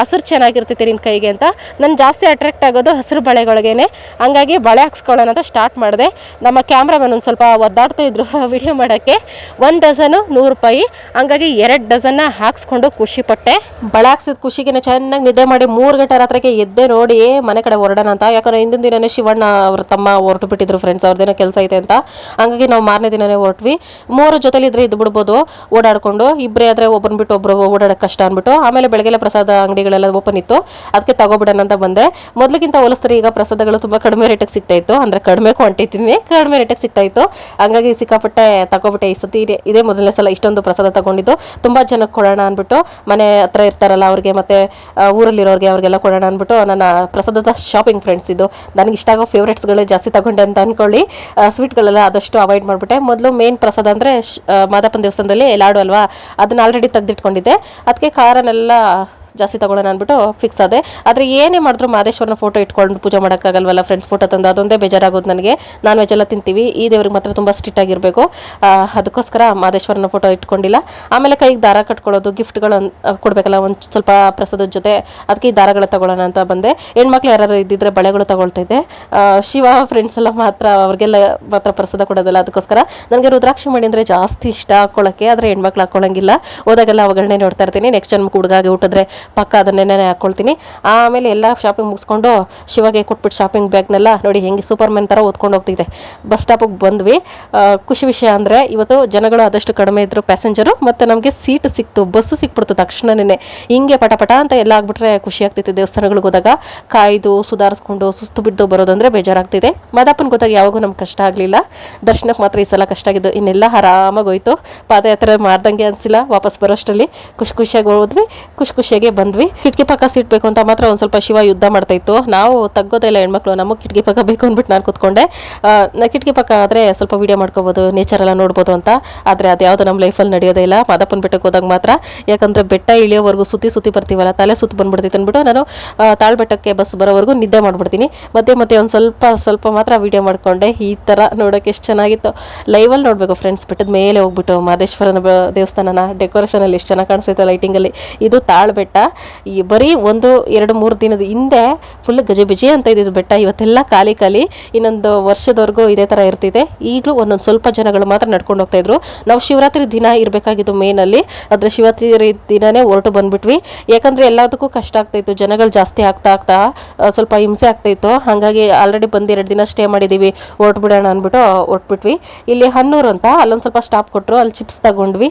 ಹಸಿರು ಚೆನ್ನಾಗಿರ್ತೈತೆ ನಿನ್ನ ಕೈಗೆ ಅಂತ. ನಾನು ಜಾಸ್ತಿ ಅಟ್ರಾಕ್ಟ್ ಆಗೋದು ಹಸಿರು ಬಳೆಗಳಿಗೇನೆ. ಹಂಗಾಗಿ ಬಳೆ ಹಾಕ್ಸ್ಕೊಳ್ಳೋಣ ಅಂತ ಸ್ಟಾರ್ಟ್ ಮಾಡಿದೆ. ನಮ್ಮ ಕ್ಯಾಮ್ರಾಮನ್ ಒಂದು ಸ್ವಲ್ಪ ಒದ್ದಾಡ್ತಾ ಇದ್ರು ವಿಡಿಯೋ ಮಾಡೋಕ್ಕೆ. ಒಂದು ಡಜನು ನೂರು ರೂಪಾಯಿ. ಹಂಗಾಗಿ ಎರಡು ಡಜನ್ನ ಹಾಕ್ಸ್ಕೊಂಡು ಖುಷಿ ಪಟ್ಟೆ. ಬಳೆ ಹಾಕ್ಸಿದ ಖುಷಿಗೆ ಚೆನ್ನಾಗಿ ನಿದ್ದೆ ಮಾಡಿ ಮೂರು ಗಂಟೆ ರಾತ್ರಿಗೆ ಎದ್ದೆ ನೋಡಿ ಮನೆ ಕಡೆ ಹೊರಡೋಣ ಅಂತ. ಯಾಕಂದ್ರೆ ಹಿಂದಿನ ದಿನ ಶಿವ ಶಿವಣ್ಣ ಅವ್ರ ತಮ್ಮ ಹೊರಟು ಬಿಟ್ಟಿದ್ರು ಫ್ರೆಂಡ್ಸ್ ಅವ್ರದ್ದೇನೋ ಕೆಲಸ ಐತೆ ಅಂತ. ಹಂಗಾಗಿ ನಾವು ಮಾರನೇ ದಿನನೇ ಹೊರಟ್ವಿ. ಮೂರು ಜೊತೆಲಿ ಇದ್ರೆ ಇದ್ದು ಬಿಡ್ಬೋದು, ಓಡಾಡ್ಕೊಂಡು. ಇಬ್ಬರೇ ಆದರೆ ಒಬ್ಬರನ್ನ ಬಿಟ್ಟು ಒಬ್ಬರು ಓಡಾಡೋಕೆ ಕಷ್ಟ ಅಂದ್ಬಿಟ್ಟು ಆಮೇಲೆ ಬೆಳಗ್ಗೆಲ್ಲ ಪ್ರಸಾದ ಅಂಗಡಿಗಳೆಲ್ಲ ಓಪನ್ ಇತ್ತು. ಅದಕ್ಕೆ ತಗೋಬಿಡೋಣ ಅಂತ ಬಂದೆ. ಮೊದಲಿಗಿಂತ ಹೋಲಿಸ್ತಾರೆ, ಈಗ ಪ್ರಸಾದಗಳು ತುಂಬ ಕಡಿಮೆ ರೇಟಿಗೆ ಸಿಗ್ತಾ ಇತ್ತು. ಅಂದರೆ ಕಡಿಮೆ ಕ್ವಾಂಟಿಟಿನೇ ಕಡಿಮೆ ರೇಟಿಗೆ ಸಿಗ್ತಾ ಇತ್ತು. ಹಂಗಾಗಿ ಸಿಕ್ಕಾಪಟ್ಟೆ ತಗೋಬಿಟ್ಟೆ. ಈ ಸತಿ ಇದೇ- ಮೊದಲನೇ ಸಲ ಇಷ್ಟೊಂದು ಪ್ರಸಾದ ತಗೊಂಡಿದ್ದು. ತುಂಬ ಜನಕ್ಕೆ ಕೊಡೋಣ ಅಂದ್ಬಿಟ್ಟು ಮನೆ ಹತ್ರ ಇರ್ತಾರಲ್ಲ ಅವ್ರಿಗೆ ಮತ್ತೆ ಊರಲ್ಲಿರೋರಿಗೆ ಅವ್ರಿಗೆಲ್ಲ ಕೊಡೋಣ ಅಂದ್ಬಿಟ್ಟು ನನ್ನ ಪ್ರಸಾದದ ಶಾಪಿಂಗ್ ಫ್ರೆಂಡ್ಸ್ ಇದು. ನನಗೆ ಇಷ್ಟ ಆಗೋ ಫೇವ್ರೇಟ್ಸ್ಗಳೇ ಜಾಸ್ತಿ ತಗೊಂಡೆ ಅಂತ ಅಂದ್ಕೊಳ್ಳಿ ಸ್ವೀಟ್ಗಳೆಲ್ಲ ಆದಷ್ಟು ಅವಾಯ್ಡ್ ಮಾಡಿಬಿಟ್ಟೆ. ಮೊದಲು ಮೇನ್ ಪ್ರಸಾದ ಅಂದರೆ ಮಾದಪ್ಪನ ದೇವಸ್ಥಾನದಲ್ಲಿ ಲಾಡು ಅಲ್ವಾ? ಅದನ್ನ ಆಲ್ರೆಡಿ ತೆಗೆದಿಟ್ಕೊಂಡಿದ್ದೆ. ಅದಕ್ಕೆ ಖಾರನೆಲ್ಲ ಜಾಸ್ತಿ ತಗೊಳ್ಳೋಣ ಅಂದ್ಬಿಟ್ಟು ಫಿಕ್ಸ್ ಆದೆ. ಆದರೆ ಏನೇ ಮಾಡಿದ್ರು ಮಾದೇಶ್ವರನ ಫೋಟೋ ಇಟ್ಕೊಂಡು ಪೂಜೆ ಮಾಡೋಕ್ಕಾಗಲ್ವಲ್ಲ ಫ್ರೆಂಡ್ಸ್ ಫೋಟೋ ತಂದು, ಅದೊಂದೇ ಬೇಜಾರಾಗೋದು ನನಗೆ. ನಾನ್ ವೆಜ್ ಎಲ್ಲ ತಿಂತೀವಿ. ಈ ದೇವ್ರಿಗೆ ಮಾತ್ರ ತುಂಬ ಸ್ಟ್ರಿಕ್ಟ್ ಆಗಿರಬೇಕು. ಅದಕ್ಕೋಸ್ಕರ ಮಹದೇಶ್ವರನ ಫೋಟೋ ಇಟ್ಕೊಂಡಿಲ್ಲ. ಆಮೇಲೆ ಕೈಗೆ ದಾರ ಕಟ್ಕೊಳ್ಳೋದು ಗಿಫ್ಟ್ಗಳು ಕೊಡಬೇಕಲ್ಲ, ಒಂದು ಸ್ವಲ್ಪ ಪ್ರಸಾದದ ಜೊತೆ. ಅದಕ್ಕೆ ಈ ದಾರಗಳು ತಗೊಳ್ಳೋಣ ಅಂತ ಬಂದೆ. ಹೆಣ್ಮಕ್ಳು ಯಾರು ಇದ್ದಿದ್ರೆ ಬಳೆಗಳು ತಗೊಳ್ತಾ ಇದ್ದೆ. ಶಿವ ಫ್ರೆಂಡ್ಸ್ ಎಲ್ಲ ಮಾತ್ರ, ಅವ್ರಿಗೆಲ್ಲ ಮಾತ್ರ ಪ್ರಸಾದ ಕೊಡೋದಲ್ಲ, ಅದಕ್ಕೋಸ್ಕರ. ನನಗೆ ರುದ್ರಾಕ್ಷಿ ಮಣಿ ಅಂದರೆ ಜಾಸ್ತಿ ಇಷ್ಟ ಹಾಕ್ಕೊಳ್ಳೋಕ್ಕೆ ಆದರೆ ಹೆಣ್ಮಕ್ಳು ಹಾಕೊಳ್ಳೋಂಗಿಲ್ಲ. ಹೋದಾಗೆಲ್ಲ ಅವಗಳನ್ನೇ ನೋಡ್ತಾ ಇರ್ತೀನಿ. ನೆಕ್ಸ್ಟ್ ಜನ್ಮಕ್ಕೆ ಹುಡುಗಾಗಿ ಹುಟ್ಟಿದ್ರೆ ಪಕ್ಕ ಅದನ್ನೇ ಹಾಕ್ಕೊಳ್ತೀನಿ ಆಮೇಲೆ ಎಲ್ಲ ಶಾಪಿಂಗ್ ಮುಗಿಸ್ಕೊಂಡು ಶಿವಗೆ ಕೊಟ್ಬಿಟ್ಟು ಶಾಪಿಂಗ್ ಬ್ಯಾಗ್ನೆಲ್ಲ ನೋಡಿ ಹೆಂಗೆ ಸೂಪರ್ ಮ್ಯಾನ್ ಥರ ಓದ್ಕೊಂಡು ಹೋಗ್ತಿದ್ದೆ ಬಸ್ ಸ್ಟಾಪಿಗೆ ಬಂದ್ವಿ. ಖುಷಿ ವಿಷಯ ಅಂದರೆ ಇವತ್ತು ಜನಗಳು ಆದಷ್ಟು ಕಡಿಮೆ ಇದ್ದರು ಪ್ಯಾಸೆಂಜರು ಮತ್ತು ನಮಗೆ ಸೀಟ್ ಸಿಕ್ತು ಬಸ್ಸು ಸಿಕ್ಬಿಡ್ತು ತಕ್ಷಣನೇ. ಹಿಂಗೆ ಪಟ ಪಟ ಅಂತ ಎಲ್ಲ ಆಗ್ಬಿಟ್ರೆ ಖುಷಿ ಆಗ್ತಿತ್ತು ದೇವಸ್ಥಾನಗಳಿಗೆ ಹೋದಾಗ. ಕಾಯ್ದು, ಸುಧಾರಿಸ್ಕೊಂಡು, ಸುಸ್ತು ಬಿದ್ದು ಬರೋದಂದ್ರೆ ಬೇಜಾರಾಗ್ತಿದೆ. ಮದಪ್ಪನ ಗೊತ್ತಾಗ ಯಾವಾಗೂ ನಮ್ಗೆ ಕಷ್ಟ ಆಗಲಿಲ್ಲ. ದರ್ಶನಕ್ಕೆ ಮಾತ್ರ ಈ ಸಲ ಕಷ್ಟ ಆಗಿದ್ದು. ಇನ್ನೆಲ್ಲ ಆರಾಮಾಗಿ ಹೋಯ್ತು. ಪಾದಯಾತ್ರೆ ಮಾಡ್ದಂಗೆ ಅನಿಸಿಲ್ಲ. ವಾಪಸ್ ಬರೋಷ್ಟರಲ್ಲಿ ಖುಷಿ ಖುಷಿಯಾಗಿ ಹೋದ್ವಿ. ಖುಷಿ ಖುಷಿಯಾಗಿ ಬಂದ್ವಿ. ಕಿಟಕಿ ಪಕ್ಕ ಸೀಟ್ ಬೇಕು ಅಂತ ಮಾತ್ರ ಒಂದು ಸ್ವಲ್ಪ ಶಿವ ಯುದ್ಧ ಮಾಡ್ತಾ ಇತ್ತು. ನಾವು ತಗ್ಗೋದೇ ಇಲ್ಲ ಹೆಣ್ಮಕ್ಳು ನಮಗೆ ಕಿಟಕಿ ಪಕ್ಕ ಬೇಕು ಅಂದ್ಬಿಟ್ಟು ನಾನು ಕೂತ್ಕೊಂಡೆ. ಕಿಟಕಿ ಪಕ್ಕ ಆದರೆ ಸ್ವಲ್ಪ ವೀಡಿಯೋ ಮಾಡ್ಕೋಬೋದು ನೇಚರ್ ಎಲ್ಲ ನೋಡ್ಬೋದು ಅಂತ. ಆದರೆ ಅದು ಯಾವುದು ನಮ್ಮ ಲೈಫಲ್ಲಿ ನಡೆಯೋದೇ ಇಲ್ಲ. ಮಾದಪ್ಪನ ಬೆಟ್ಟಕ್ಕೆ ಹೋದಾಗ ಮಾತ್ರ. ಯಾಕಂದರೆ ಬೆಟ್ಟ ಇಳಿಯೋವರೆಗೂ ಸುತ್ತಿ ಸುತ್ತಿ ಬರ್ತೀವಲ್ಲ, ತಲೆ ಸುತ್ತು ಬಂದ್ಬಿಡ್ತೈತೆ ಅಂದ್ಬಿಟ್ಟು ನಾನು ತಾಳ್ಬೆಟ್ಟಕ್ಕೆ ಬಸ್ ಬರೋವರೆಗೂ ನಿದ್ದೆ ಮಾಡ್ಬಿಡ್ತೀನಿ. ಮತ್ತೆ ಮತ್ತೆ ಒಂದು ಸ್ವಲ್ಪ ಸ್ವಲ್ಪ ಮಾತ್ರ ವೀಡಿಯೋ ಮಾಡ್ಕೊಂಡೆ. ಈ ಥರ ನೋಡೋಕೆ ಎಷ್ಟು ಚೆನ್ನಾಗಿತ್ತು. ಲೈವಲ್ಲಿ ನೋಡಬೇಕು ಫ್ರೆಂಡ್ಸ್ ಬೆಟ್ಟದ ಮೇಲೆ ಹೋಗ್ಬಿಟ್ಟು ಮಾದೇಶ್ವರನ ದೇವಸ್ಥಾನನ ಡೆಕೋರೇಷನಲ್ಲಿ ಎಷ್ಟು ಚೆನ್ನಾಗಿ ಕಾಣಿಸ್ತೈತೆ ಲೈಟಿಂಗಲ್ಲಿ ಇದು ತಾಳ್ಬೆಟ್ಟ. ಈ ಬರೀ ಒಂದು, ಎರಡು, ಮೂರು ದಿನದ ಹಿಂದೆ ಫುಲ್ ಗಜಬಿಜಿ ಅಂತ ಇದ್ದಿದ್ದು ಬೆಟ್ಟ. ಇವತ್ತೆಲ್ಲ ಖಾಲಿ ಖಾಲಿ ಇನ್ನೊಂದು ವರ್ಷದವರೆಗೂ ಇದೇ ಥರ ಇರ್ತಿದೆ. ಈಗಲೂ ಒಂದೊಂದು ಸ್ವಲ್ಪ ಜನಗಳು ಮಾತ್ರ ನಡ್ಕೊಂಡು ಹೋಗ್ತಾ ಇದ್ರು. ನಾವು ಶಿವರಾತ್ರಿ ದಿನ ಇರಬೇಕಾಗಿದ್ದು ಮೇನಲ್ಲಿ ಆದರೆ ಶಿವರಾತ್ರಿ ದಿನನೇ ಹೊರಟು ಬಂದ್ಬಿಟ್ವಿ. ಯಾಕಂದರೆ ಎಲ್ಲದಕ್ಕೂ ಕಷ್ಟ ಆಗ್ತಾಯಿತ್ತು ಜನಗಳು ಜಾಸ್ತಿ ಆಗ್ತಾ ಆಗ್ತಾ ಸ್ವಲ್ಪ ಹಿಂಸೆ ಆಗ್ತಾಯಿತ್ತು ಹಾಗಾಗಿ ಆಲ್ರೆಡಿ ಬಂದು ಎರಡು ದಿನ ಸ್ಟೇ ಮಾಡಿದ್ದೀವಿ ಹೊರಟ್ಬಿಡೋಣ ಅಂದ್ಬಿಟ್ಟು ಹೊರಟ್ಬಿಟ್ವಿ. ಇಲ್ಲಿ ಹನ್ನೂರು ಅಂತ ಅಲ್ಲೊಂದು ಸ್ವಲ್ಪ ಸ್ಟಾಪ್ ಕೊಟ್ಟರು ಅಲ್ಲಿ ಚಿಪ್ಸ್ ತಗೊಂಡ್ವಿ.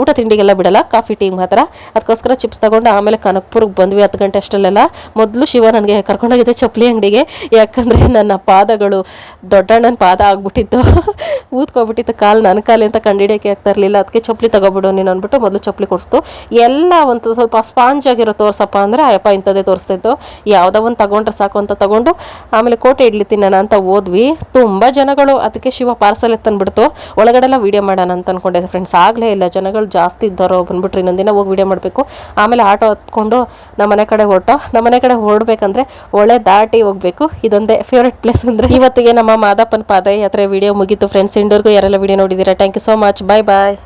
ಊಟ ತಿಂಡಿಗೆಲ್ಲ ಬಿಡಲ್ಲ ಕಾಫಿ ಟೀ ಮಾತ್ರ. ಅದಕ್ಕೋಸ್ಕರ ಚಿಪ್ಸ್ ತಗೊಂಡು ಆಮೇಲೆ ಕನಕ್ಪುರ್ಗೆ ಬಂದ್ವಿ ಹತ್ತು ಗಂಟೆ ಅಷ್ಟಲ್ಲೆಲ್ಲ ಮೊದಲು ಶಿವ ನನಗೆ ಕರ್ಕೊಂಡೋಗಿದ್ದೆ ಚಪ್ಪಲಿ ಅಂಗಡಿಗೆ. ಯಾಕಂದರೆ ನನ್ನ ಪಾದಗಳು ದೊಡ್ಡಣ್ಣನ ಪಾದ ಆಗ್ಬಿಟ್ಟಿತ್ತು. ಊದ್ಕೊಬಿಟ್ಟಿತ್ತು ಕಾಲು ನನ್ನ ಕಾಲು ಅಂತ ಕಂಡಿಡಿಯೋಕೆ ಆಗ್ತಾ ಇರಲಿಲ್ಲ. ಅದಕ್ಕೆ ಚಪ್ಪಲಿ ತಗೊಬಿಡು ನೀನು ಅಂದ್ಬಿಟ್ಟು ಮೊದಲು ಚಪ್ಪಲಿ ಕೊಡಿಸ್ತು. ಎಲ್ಲ ಒಂದು ಸ್ವಲ್ಪ ಸ್ಪಾಂಜ್ ಆಗಿರೋ ತೋರ್ಸಪ್ಪ ಅಂದರೆ, ಅಯ್ಯಪ್ಪ, ಇಂಥದ್ದೇ ತೋರಿಸ್ತಾಯಿತ್ತು ಯಾವುದೋ ಒಂದು ತಗೊಂಡ್ರೆ ಸಾಕು ಅಂತ ತಗೊಂಡು, ಆಮೇಲೆ ಕೋಟೆ ಇಡ್ಲಿ ತಿನ್ನೋಣ ಅಂತ ಓದ್ವಿ ತುಂಬ ಜನಗಳು ಅದಕ್ಕೆ ಶಿವ ಪಾರ್ಸಲ್ ಒಳಗಡೆ ಒಳಗಡೆಲ್ಲ ವೀಡಿಯೋ ಮಾಡೋಣ ಅಂತ ಅಂದ್ಕೊಂಡೆ ಫ್ರೆಂಡ್ಸ್, ಆಗಲೇ ಇಲ್ಲ. ಜನಗಳು ಜಾಸ್ತಿ ಇದ್ದಾರೋ ಬಂದ್ಬಿಟ್ರಿ ಇನ್ನೊಂದಿನ ಹೋಗಿ ವೀಡಿಯೋ ಮಾಡಬೇಕು. ಆಮೇಲೆ ಆಟೋ ಹತ್ಕೊಂಡು ನಮ್ಮ ಮನೆ ಕಡೆ ಹೊರಟೋ. ನಮ್ಮ ಮನೆ ಕಡೆ ಹೊರಡ್ಬೇಕಂದ್ರೆ ಒಳ್ಳೆ ದಾಟಿ ಹೋಗ್ಬೇಕು. ಇದೊಂದೇ ಫೇವ್ರೆಟ್ ಪ್ಲೇಸ್ ಅಂದರೆ ಇವತ್ತಿಗೆ ನಮ್ಮ ಮಾದಪ್ಪನ ಪಾದಯಾತ್ರೆ ವಿಡಿಯೋ ಮುಗಿತು. ಫ್ರೆಂಡ್ಸ್ ಇಂಡೋರ್ಗೂ ಯಾರೆಲ್ಲ ವಿಡಿಯೋ ನೋಡಿದ್ದೀರಾ? Thank you so much bye bye